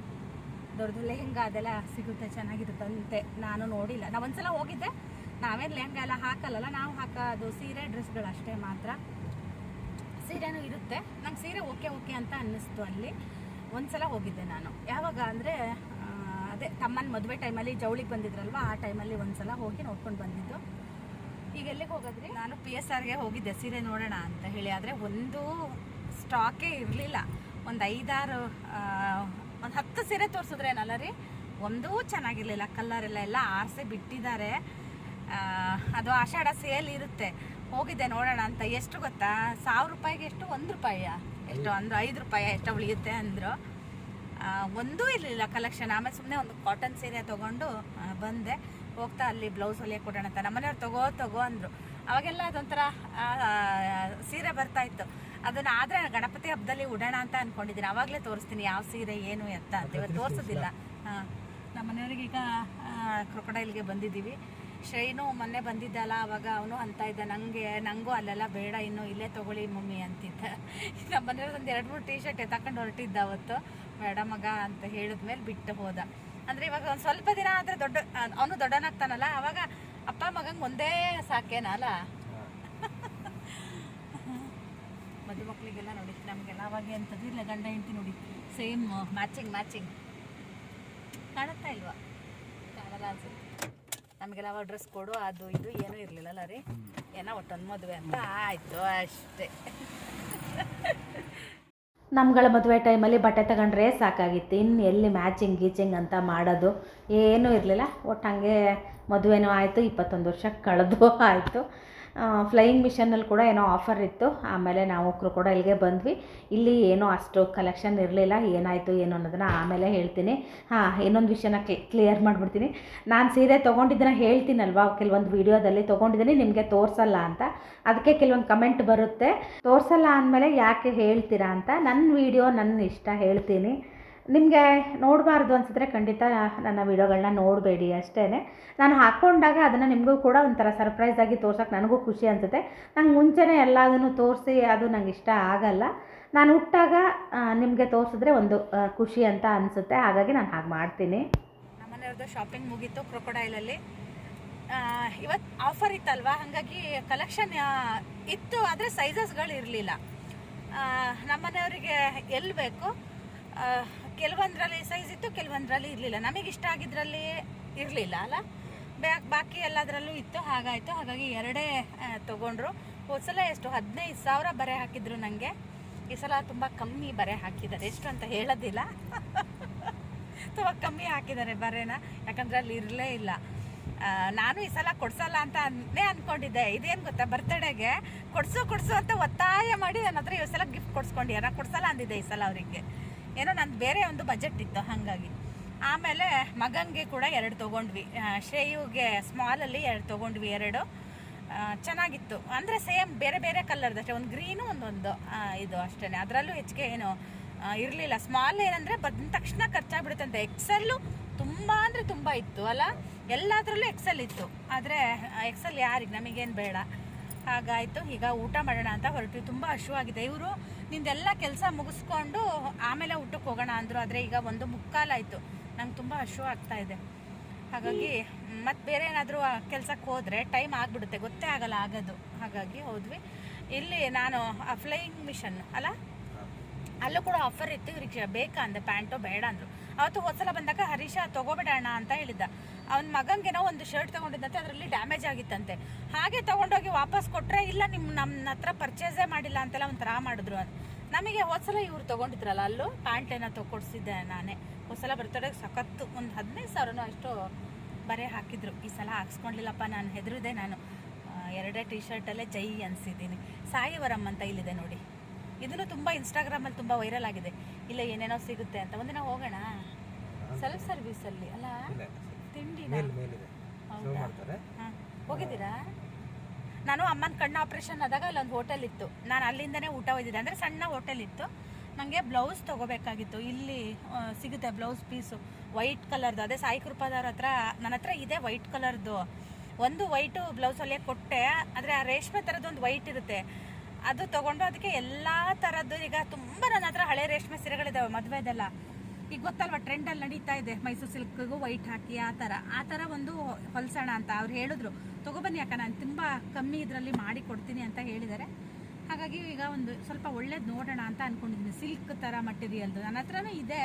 ದೊಡ್ಡದು ಲೆಹೆಂಗಾ ಅದೆಲ್ಲ ಸಿಗುತ್ತೆ ಚೆನ್ನಾಗಿರುತ್ತಂತೆ ನಾನು ನೋಡಿಲ್ಲ. ನಾವು ಒಂದ್ಸಲ ಹೋಗಿದ್ದೆ. ನಾವೇ ಲೆಹೆಂಗಾ ಎಲ್ಲ ಹಾಕಲ್ಲಲ್ಲ, ನಾವು ಹಾಕೋದು ಸೀರೆ, ಡ್ರೆಸ್ಗಳು ಅಷ್ಟೇ ಮಾತ್ರ. ಸೀರೆನೂ ಇರುತ್ತೆ. ನಂಗೆ ಸೀರೆ ಓಕೆ ಓಕೆ ಅಂತ ಅನ್ನಿಸ್ತು ಅಲ್ಲಿ. ಒಂದ್ಸಲ ಹೋಗಿದ್ದೆ ನಾನು. ಯಾವಾಗ ಅಂದರೆ ಅದೇ ತಮ್ಮನ ಮದುವೆ ಟೈಮಲ್ಲಿ ಜವಳಿಗೆ ಬಂದಿದ್ರಲ್ವ, ಆ ಟೈಮಲ್ಲಿ ಒಂದ್ಸಲ ಹೋಗಿ ನೋಡ್ಕೊಂಡು ಬಂದಿದ್ದು. ಈಗ ಎಲ್ಲಿಗೆ ಹೋಗೋದ್ರಿ? ನಾನು ಪಿ ಎಸ್ ಆರ್ಗೆ ಹೋಗಿದ್ದೆ. ಸೀರೆ ನೋಡೋಣ ಅಂತ ಹೇಳಿ. ಆದರೆ ಒಂದು ಸ್ಟಾಕೇ ಇರಲಿಲ್ಲ. ಒಂದು ಐದಾರು ಒಂದು ಹತ್ತು ಸೀರೆ ತೋರಿಸಿದ್ರೆ ಏನಲ್ಲ ರೀ? ಒಂದೂ ಚೆನ್ನಾಗಿರಲಿಲ್ಲ ಕಲ್ಲರ್ ಎಲ್ಲ ಎಲ್ಲ ಆರಿಸಿ ಬಿಟ್ಟಿದ್ದಾರೆ. ಅದು ಆಷಾಢ ಸೇಲ್ ಇರುತ್ತೆ. ಹೋಗಿದ್ದೆ ನೋಡೋಣ ಅಂತ. ಎಷ್ಟು ಗೊತ್ತಾ? ಸಾವಿರ ರೂಪಾಯಿಗೆ ಎಷ್ಟು? ಒಂದು ರೂಪಾಯಿಯ? ಎಷ್ಟು ಅಂದ್ರೆ, ಐದು ರೂಪಾಯಿ ಎಷ್ಟು ಉಳಿಯುತ್ತೆ ಅಂದರು. ಒಂದೂ ಇರಲಿಲ್ಲ ಕಲೆಕ್ಷನ್ ಆಮೇಲೆ ಸುಮ್ಮನೆ ಒಂದು ಕಾಟನ್ ಸೀರೆ ತೊಗೊಂಡು ಬಂದೆ. ಹೋಗ್ತಾ ಅಲ್ಲಿ ಬ್ಲೌಸ್ ಹೊಲಿಯಕ್ಕೆ ಕೊಡೋಣ ಅಂತ. ನಮ್ಮನೆಯವ್ರು ತಗೋ ತಗೋ ಅಂದರು. ಅವಾಗೆಲ್ಲ ಅದೊಂಥರ ಸೀರೆ ಬರ್ತಾ ಇತ್ತು. ಅದನ್ನ ಆದರೆ ಗಣಪತಿ ಹಬ್ಬದಲ್ಲಿ ಉಡೋಣ ಅಂತ ಅನ್ಕೊಂಡಿದ್ದೀನಿ ಆವಾಗಲೇ ತೋರಿಸ್ತೀನಿ ಯಾವ ಸೀರೆ ಏನು ಎತ್ತ ಅಂತ. ಇವತ್ತು ತೋರಿಸೋದಿಲ್ಲ. ಹಾಂ. ನಮ್ಮನೆಯವ್ರಿಗೆ ಈಗ ಕ್ರೊಕೊಡೈಲ್ಗೆ ಬಂದಿದ್ದೀವಿ. ಶ್ರೇನು ಮೊನ್ನೆ ಬಂದಿದ್ದಲ್ಲ ಅವಾಗ ಅವನು ಅಂತ ಇದ್ದ ನನಗೆ ನನಗೂ ಅಲ್ಲೆಲ್ಲ ಬೇಡ ಇನ್ನು ಇಲ್ಲೇ ತಗೊಳ್ಳಿ ಮಮ್ಮಿ ಅಂತಿದ್ದ. <laughs> ನಮ್ಮ ಮನೆಯವ್ರದ್ದು ಒಂದು ಎರಡು ಮೂರು ಟೀ ಶರ್ಟ್ ತಕೊಂಡು ಹೊರಟಿದ್ದ ಅವತ್ತು. ಬೇಡ ಮಗ ಅಂತ ಹೇಳಿದ್ಮೇಲೆ ಬಿಟ್ಟು ಹೋದ. ಅಂದರೆ ಇವಾಗ ಒಂದು ಸ್ವಲ್ಪ ದಿನ ಆದರೆ ದೊಡ್ಡ ಅವನು ದೊಡ್ಡನಾಗ್ತಾನಲ್ಲ ಅವಾಗ ಅಪ್ಪ ಮಗಂಗೆ ಒಂದೇ ಸಾಕೇನಲ್ಲ <laughs> ಮದುವೆ ಮಕ್ಕಳಿಗೆಲ್ಲ ನೋಡಿ ನಮಗೆಲ್ಲ ಅವಾಗ ಎಂಥದ್ದು ಇಲ್ಲ ಗಂಡ ಹೆಂಡತಿ ನೋಡಿ ಸೇಮ್ ಮ್ಯಾಚಿಂಗ್ ಮ್ಯಾಚಿಂಗ್ ಕಾಣುತ್ತಾ ಇಲ್ವಾ? ಕಾಣಲ್ಲ ಅನ್ಸುತ್ತೆ. ನಮಗೆಲ್ಲ ಅವಾಗ ಡ್ರೆಸ್ ಕೊಡು ಅದು ಇದು ಏನೂ ಇರಲಿಲ್ಲಲ್ಲ ರೀ. ಏನೋ ಒಟ್ಟೊಂದು ಮದುವೆ ಅಂತ ಆಯಿತು ಅಷ್ಟೇ. ನಮ್ಗಳ ಮದುವೆ ಟೈಮಲ್ಲಿ ಬಟ್ಟೆ ತಗೊಂಡ್ರೆ ಸಾಕಾಗಿತ್ತು. ಇನ್ನು ಎಲ್ಲಿ ಮ್ಯಾಚಿಂಗ್ ಗೀಚಿಂಗ್ ಅಂತ ಮಾಡೋದು ಏನೂ ಇರಲಿಲ್ಲ. ಒಟ್ಟು ಹಾಗೆ ಮದುವೆನೂ ಆಯಿತು ಇಪ್ಪತ್ತೊಂದು ವರ್ಷ ಕಳೆದು ಆಯಿತು. ಫ್ಲೈಯಿಂಗ್ ಮಿಷನಲ್ಲಿ ಕೂಡ ಏನೋ ಆಫರ್ ಇತ್ತು. ಆಮೇಲೆ ನಾವು ಕೂಡ ಇಲ್ಲಿಗೆ ಬಂದ್ವಿ. ಇಲ್ಲಿ ಏನೋ ಅಷ್ಟು ಕಲೆಕ್ಷನ್ ಇರಲಿಲ್ಲ, ಏನಾಯಿತು, ಏನು ಅನ್ನೋದನ್ನು ಆಮೇಲೆ ಹೇಳ್ತೀನಿ. ಹಾಂ, ಇನ್ನೊಂದು ವಿಷಯನ ಕ್ಲಿಯರ್ ಮಾಡಿಬಿಡ್ತೀನಿ. ನಾನು ಸೀರೆ ತೊಗೊಂಡಿದ್ದನ್ನ ಹೇಳ್ತೀನಲ್ವಾ? ಕೆಲವೊಂದು ವೀಡಿಯೋದಲ್ಲಿ ತೊಗೊಂಡಿದ್ದೀನಿ, ನಿಮಗೆ ತೋರಿಸಲ್ಲ ಅಂತ. ಅದಕ್ಕೆ ಕೆಲವೊಂದು ಕಮೆಂಟ್ ಬರುತ್ತೆ. ತೋರಿಸಲ್ಲ ಅಂದಮೇಲೆ ಯಾಕೆ ಹೇಳ್ತೀರಾ ಅಂತ? ನನ್ನ ವೀಡಿಯೋ ನನ್ನ ಇಷ್ಟ ಹೇಳ್ತೀನಿ. ನಿಮಗೆ ನೋಡಬಾರ್ದು ಅನಿಸಿದ್ರೆ ಖಂಡಿತ ನನ್ನ ವೀಡಿಯೋಗಳನ್ನ ನೋಡಬೇಡಿ ಅಷ್ಟೇ ನಾನು ಹಾಕ್ಕೊಂಡಾಗ ಅದನ್ನು ನಿಮಗೂ ಕೂಡ ಒಂಥರ ಸರ್ಪ್ರೈಸ್ ಆಗಿ ತೋರ್ಸೋಕೆ ನನಗೂ ಖುಷಿ ಅನಿಸುತ್ತೆ. ನಂಗೆ ಮುಂಚೆನೇ ಎಲ್ಲದನ್ನು ತೋರಿಸಿ ಅದು ನಂಗೆ ಇಷ್ಟ ಆಗಲ್ಲ. ನಾನು ಹುಟ್ಟಾಗ ನಿಮಗೆ ತೋರಿಸಿದ್ರೆ ಒಂದು ಖುಷಿ ಅಂತ ಅನಿಸುತ್ತೆ. ಹಾಗಾಗಿ ನಾನು ಹಾಗೆ ಮಾಡ್ತೀನಿ. ನಮ್ಮನೆಯವ್ರದ್ದು ಶಾಪಿಂಗ್ ಮುಗೀತು ಕ್ರೊಕೊಡೈಲಲ್ಲಿ. ಇವತ್ತು ಆಫರ್ ಇತ್ತಲ್ವಾ? ಹಾಗಾಗಿ ಕಲೆಕ್ಷನ್ ಇತ್ತು, ಆದರೆ ಸೈಜಸ್ಗಳು ಇರಲಿಲ್ಲ. ನಮ್ಮನೆಯವರಿಗೆ ಎಲ್ಲಿ ಬೇಕು? ಕೆಲವೊಂದ್ರಲ್ಲಿ ಸೈಜ್ ಇತ್ತು, ಕೆಲವೊಂದ್ರಲ್ಲಿ ಇರಲಿಲ್ಲ. ನಮಗೆ ಇಷ್ಟ ಆಗಿದ್ರಲ್ಲಿ ಇರಲಿಲ್ಲ, ಅಲ್ಲ? ಬ್ಯಾಕ್ ಬಾಕಿ ಎಲ್ಲದರಲ್ಲೂ ಇತ್ತು, ಹಾಗಾಯಿತು. ಹಾಗಾಗಿ ಎರಡೇ ತೊಗೊಂಡ್ರು. ಹೋದ್ಸಲ ಎಷ್ಟು? ಹದಿನೈದು ಸಾವಿರ ಬರೆ ಹಾಕಿದ್ರು ನನಗೆ ಈ ಸಲ ತುಂಬ ಕಮ್ಮಿ ಬರೆ ಹಾಕಿದ್ದಾರೆ. ಎಷ್ಟು ಅಂತ ಹೇಳೋದಿಲ್ಲ. <laughs> ತುಂಬ ಕಮ್ಮಿ ಹಾಕಿದ್ದಾರೆ ಬರೇನ. ಯಾಕಂದ್ರೆ ಅಲ್ಲಿ ಇರಲೇ ಇಲ್ಲ. ನಾನು ಈ ಸಲ ಕೊಡ್ಸಲ್ಲ ಅಂತ ಅನ್ನೇ ಅನ್ಕೊಂಡಿದ್ದೆ. ಇದೇನು ಗೊತ್ತಾ? ಬರ್ತಡೇಗೆ ಕೊಡ್ಸು ಕೊಡ್ಸು ಅಂತ ಒತ್ತಾಯ ಮಾಡಿ ನನ್ನ ಹತ್ರ ಈ ಸಲ ಗಿಫ್ಟ್ ಕೊಡ್ಸ್ಕೊಂಡಿ. ನಾ ಕೊಡ್ಸಲ್ಲ ಅಂದಿದ್ದೆ ಈ ಸಲ ಅವರಿಗೆ. ಏನೋ ನಂದು ಬೇರೆ ಒಂದು ಬಜೆಟ್ ಇತ್ತು ಹಾಗಾಗಿ. ಆಮೇಲೆ ಮಗಂಗೆ ಕೂಡ ಎರಡು ತೊಗೊಂಡ್ವಿ. ಶ್ರೇಯುಗೆ ಸ್ಮಾಲಲ್ಲಿ ಎರಡು ತೊಗೊಂಡ್ವಿ ಎರಡು. ಚೆನ್ನಾಗಿತ್ತು. ಅಂದರೆ ಸೇಮ್ ಬೇರೆ ಬೇರೆ ಕಲರ್ದು ಅಷ್ಟೇ. ಒಂದು ಗ್ರೀನು ಒಂದೊಂದು ಇದು ಅಷ್ಟೇ ಅದರಲ್ಲೂ ಹೆಚ್ಚಿಗೆ ಏನು ಇರಲಿಲ್ಲ. ಸ್ಮಾಲ್ ಏನಂದರೆ ಬಂದ ತಕ್ಷಣ ಖರ್ಚಾಗ್ಬಿಡುತ್ತಂತೆ ಎಕ್ಸೆಲ್ಲು ತುಂಬ ಅಂದರೆ ತುಂಬ ಇತ್ತು, ಅಲ್ಲ? ಎಲ್ಲದರಲ್ಲೂ ಎಕ್ಸೆಲ್ ಇತ್ತು. ಆದರೆ ಎಕ್ಸೆಲ್ ಯಾರಿಗೆ? ನಮಗೇನು ಬೇಡ. ಹಾಗಾಯಿತು. ಈಗ ಊಟ ಮಾಡೋಣ ಅಂತ ಹೊರಟ್ವಿ. ತುಂಬ ಹಶುವಾಗಿದೆ ಇವರು ನಿಂದೆಲ್ಲ ಕೆಲಸ ಮುಗಿಸ್ಕೊಂಡು ಆಮೇಲೆ ಊಟಕ್ಕೆ ಹೋಗೋಣ ಅಂದರು, ಆದರೆ ಈಗ ಒಂದು ಮುಕ್ಕಾಲಾಯಿತು ನಂಗೆ ತುಂಬ ಹಶು ಆಗ್ತಾ ಇದೆ. ಹಾಗಾಗಿ ಮತ್ತು ಬೇರೆ ಏನಾದರೂ ಕೆಲಸಕ್ಕೆ ಹೋದರೆ ಟೈಮ್ ಆಗಿಬಿಡುತ್ತೆ, ಗೊತ್ತೇ ಆಗಲ್ಲ ಆಗೋದು. ಹಾಗಾಗಿ ಹೋದ್ವಿ. ಇಲ್ಲಿ ನಾನು, ಆ ಫ್ಲೈಯಿಂಗ್ ಮಿಷನ್ ಅಲ್ಲ? ಅಲ್ಲೂ ಕೂಡ ಆಫರ್ ಇತ್ತು, ಇವ್ರಿಗೆ ಬೇಕಾ ಅಂದೆ, ಪ್ಯಾಂಟು ಬೇಡ ಅಂದರು. ಅವತ್ತು ಹೋದ್ಸಲ ಬಂದಾಗ ಹರೀಶ ತೊಗೋಬಿಡೋಣ ಅಂತ ಹೇಳಿದ್ದ. ಅವನ ಮಗಂಗೇನೋ ಒಂದು ಶರ್ಟ್ ತಗೊಂಡಿದ್ದಂತೆ ಅದರಲ್ಲಿ ಡ್ಯಾಮೇಜ್ ಆಗಿತ್ತಂತೆ. ಹಾಗೆ ತಗೊಂಡೋಗಿ ವಾಪಸ್ ಕೊಟ್ಟರೆ ಇಲ್ಲ ನಿಮ್ಮ ನಮ್ಮ ಹತ್ರ ಪರ್ಚೇಸೇ ಮಾಡಿಲ್ಲ ಅಂತೆಲ್ಲ ಒಂಥರ ಮಾಡಿದ್ರು ಅಂತ ನಮಗೆ ಹೋದ್ಸಲ ಇವ್ರು ತಗೊಂಡಿದ್ರಲ್ಲ ಅಲ್ಲೂ ಪ್ಯಾಂಟ್ ಏನೋ ತಗೊಡ್ಸಿದ್ದೆ ನಾನೇ. ಹೋದ್ಸಲ ಬರ್ತಡೆಗೆ ಸಖತ್ತು ಒಂದು ಹದಿನೈದು ಸಾವಿರನೋ ಅಷ್ಟು ಬರೆ ಹಾಕಿದ್ರು. ಈ ಸಲ ಹಾಕ್ಸ್ಕೊಂಡಿಲ್ಲಪ್ಪ ನಾನು ಹೆದರಿದೆ ನಾನು. ಎರಡೇ ಟಿ ಶರ್ಟಲ್ಲೇ ಜೈ ಅನಿಸಿದ್ದೀನಿ. ಸಾಯಿವರಂ ಅಂತ ಇಲ್ಲಿದೆ ನೋಡಿ. ಇದನ್ನು ತುಂಬ ಇನ್ಸ್ಟಾಗ್ರಾಮಲ್ಲಿ ತುಂಬ ವೈರಲ್ ಆಗಿದೆ. ಇಲ್ಲ ಏನೇನೋ ಸಿಗುತ್ತೆ ಅಂತ. ಒಂದಿನ ಹೋಗೋಣ. ಸೆಲ್ಫ್ ಸರ್ವಿಸಲ್ಲಿ ಅಲ್ಲ ತಿಂಡಿ ಮೇಲ್ ಮೇಲಿದೆ? ಮಾಡ್ತಾರೆ. ಹೋಗಿದ್ದೀರಾ? ನಾನು ಅಮ್ಮನ ಕಣ್ಣು ಆಪ್ರೇಷನ್ ಆದಾಗ ಅಲ್ಲೊಂದು ಹೋಟೆಲ್ ಇತ್ತು. ನಾನು ಅಲ್ಲಿಂದನೇ ಊಟ ಒಯ್ದಿದ್ದೆ. ಅಂದರೆ ಸಣ್ಣ ಹೋಟೆಲ್ ಇತ್ತು. ನನಗೆ ಬ್ಲೌಸ್ ತಗೋಬೇಕಾಗಿತ್ತು. ಇಲ್ಲಿ ಸಿಗುತ್ತೆ ಬ್ಲೌಸ್ ಪೀಸು. ವೈಟ್ ಕಲರ್ದು. ಅದೇ ಸಾಯಿ ಕೃಪಾದವ್ರ ಹತ್ರ ನನ್ನ ಹತ್ರ ಇದೆ ವೈಟ್ ಕಲರ್ದು. ಒಂದು ವೈಟು ಬ್ಲೌಸ್ ಅಲ್ಲೇ ಕೊಟ್ಟೆ. ಆದರೆ ಆ ರೇಷ್ಮೆ ಥರದ್ದು ಒಂದು ವೈಟ್ ಇರುತ್ತೆ. ಅದು ತಗೊಂಡು ಅದಕ್ಕೆ ಎಲ್ಲ ಥರದ್ದು ಈಗ ತುಂಬ ನನ್ನ ಹತ್ರ ಹಳೆ ರೇಷ್ಮೆ ಸೀರೆಗಳಿದ್ದಾವೆ ಮದುವೆದೆಲ್ಲ. ಈಗ ಗೊತ್ತಲ್ವಾ ಟ್ರೆಂಡಲ್ಲಿ ನಡೀತಾ ಇದೆ. ಮೈಸೂರು ಸಿಲ್ಕ್ಗೂ ವೈಟ್ ಹಾಕಿ ಆ ಥರ. ಆ ಥರ ಒಂದು ಹೊಲ್ಸೋಣ ಅಂತ ಅವ್ರು ಹೇಳಿದ್ರು. ತಗೊಬನ್ನಿ ಅಕ್ಕ, ನಾನು ತುಂಬ ಕಮ್ಮಿ ಇದರಲ್ಲಿ ಮಾಡಿ ಕೊಡ್ತೀನಿ ಅಂತ ಹೇಳಿದ್ದಾರೆ. ಹಾಗಾಗಿ ಈಗ ಒಂದು ಸ್ವಲ್ಪ ಒಳ್ಳೇದು ನೋಡೋಣ ಅಂತ ಅಂದ್ಕೊಂಡಿದ್ದೀನಿ ಸಿಲ್ಕ್ ಥರ ಮಟೀರಿಯಲ್ದು ನನ್ನ ಹತ್ರನೂ ಇದೆ.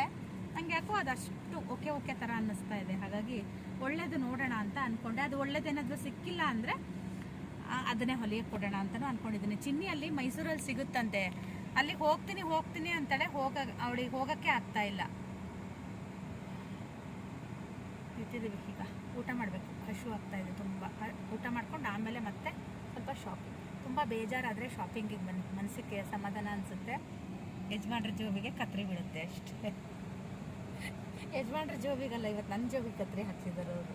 ನಂಗೆ ಯಾಕೋ ಅದಷ್ಟು ಓಕೆ ಓಕೆ ಥರ ಅನ್ನಿಸ್ತಾ ಇದೆ. ಹಾಗಾಗಿ ಒಳ್ಳೇದು ನೋಡೋಣ ಅಂತ ಅಂದ್ಕೊಂಡೆ ಅದು ಒಳ್ಳೇದೇನಾದರೂ ಸಿಕ್ಕಿಲ್ಲ ಅಂದರೆ ಅದನ್ನೇ ಹೊಲಿಗೆ ಕೊಡೋಣ ಅಂತಲೂ ಅಂದ್ಕೊಂಡಿದ್ದೀನಿ ಚಿನ್ನಿಯಲ್ಲಿ ಮೈಸೂರಲ್ಲಿ ಸಿಗುತ್ತಂತೆ. ಅಲ್ಲಿಗೆ ಹೋಗ್ತೀನಿ ಹೋಗ್ತೀನಿ ಅಂತಲೇ ಹೋಗ, ಅವಳಿಗೆ ಹೋಗೋಕ್ಕೆ ಆಗ್ತಾ ಇಲ್ಲ. ಇಟ್ಟಿದ್ದೀವಿ ಈಗ. ಊಟ ಮಾಡಬೇಕು. ಹಶು ಆಗ್ತಾ ಇದೆ ತುಂಬ. ಊಟ ಮಾಡ್ಕೊಂಡು ಆಮೇಲೆ ಮತ್ತೆ ಸ್ವಲ್ಪ ಶಾಪಿಂಗ್ ತುಂಬ ಬೇಜಾರಾದರೆ ಶಾಪಿಂಗಿಗೆ ಬನ್ನಿ ಮನಸ್ಸಿಗೆ ಸಮಾಧಾನ ಅನಿಸುತ್ತೆ. ಯಜಮಾನ್ರ ಜೋಬಿಗೆ ಕತ್ರಿ ಬೀಳುತ್ತೆ ಅಷ್ಟೇ. ಯಜಮಾನ್ರ ಜೋಬಿಗಲ್ಲ ಇವತ್ತು ನನ್ನ ಜೋಬಿಗೆ ಕತ್ರಿ ಹಾಕ್ಸಿದ್ದಾರೆ ಅವರು.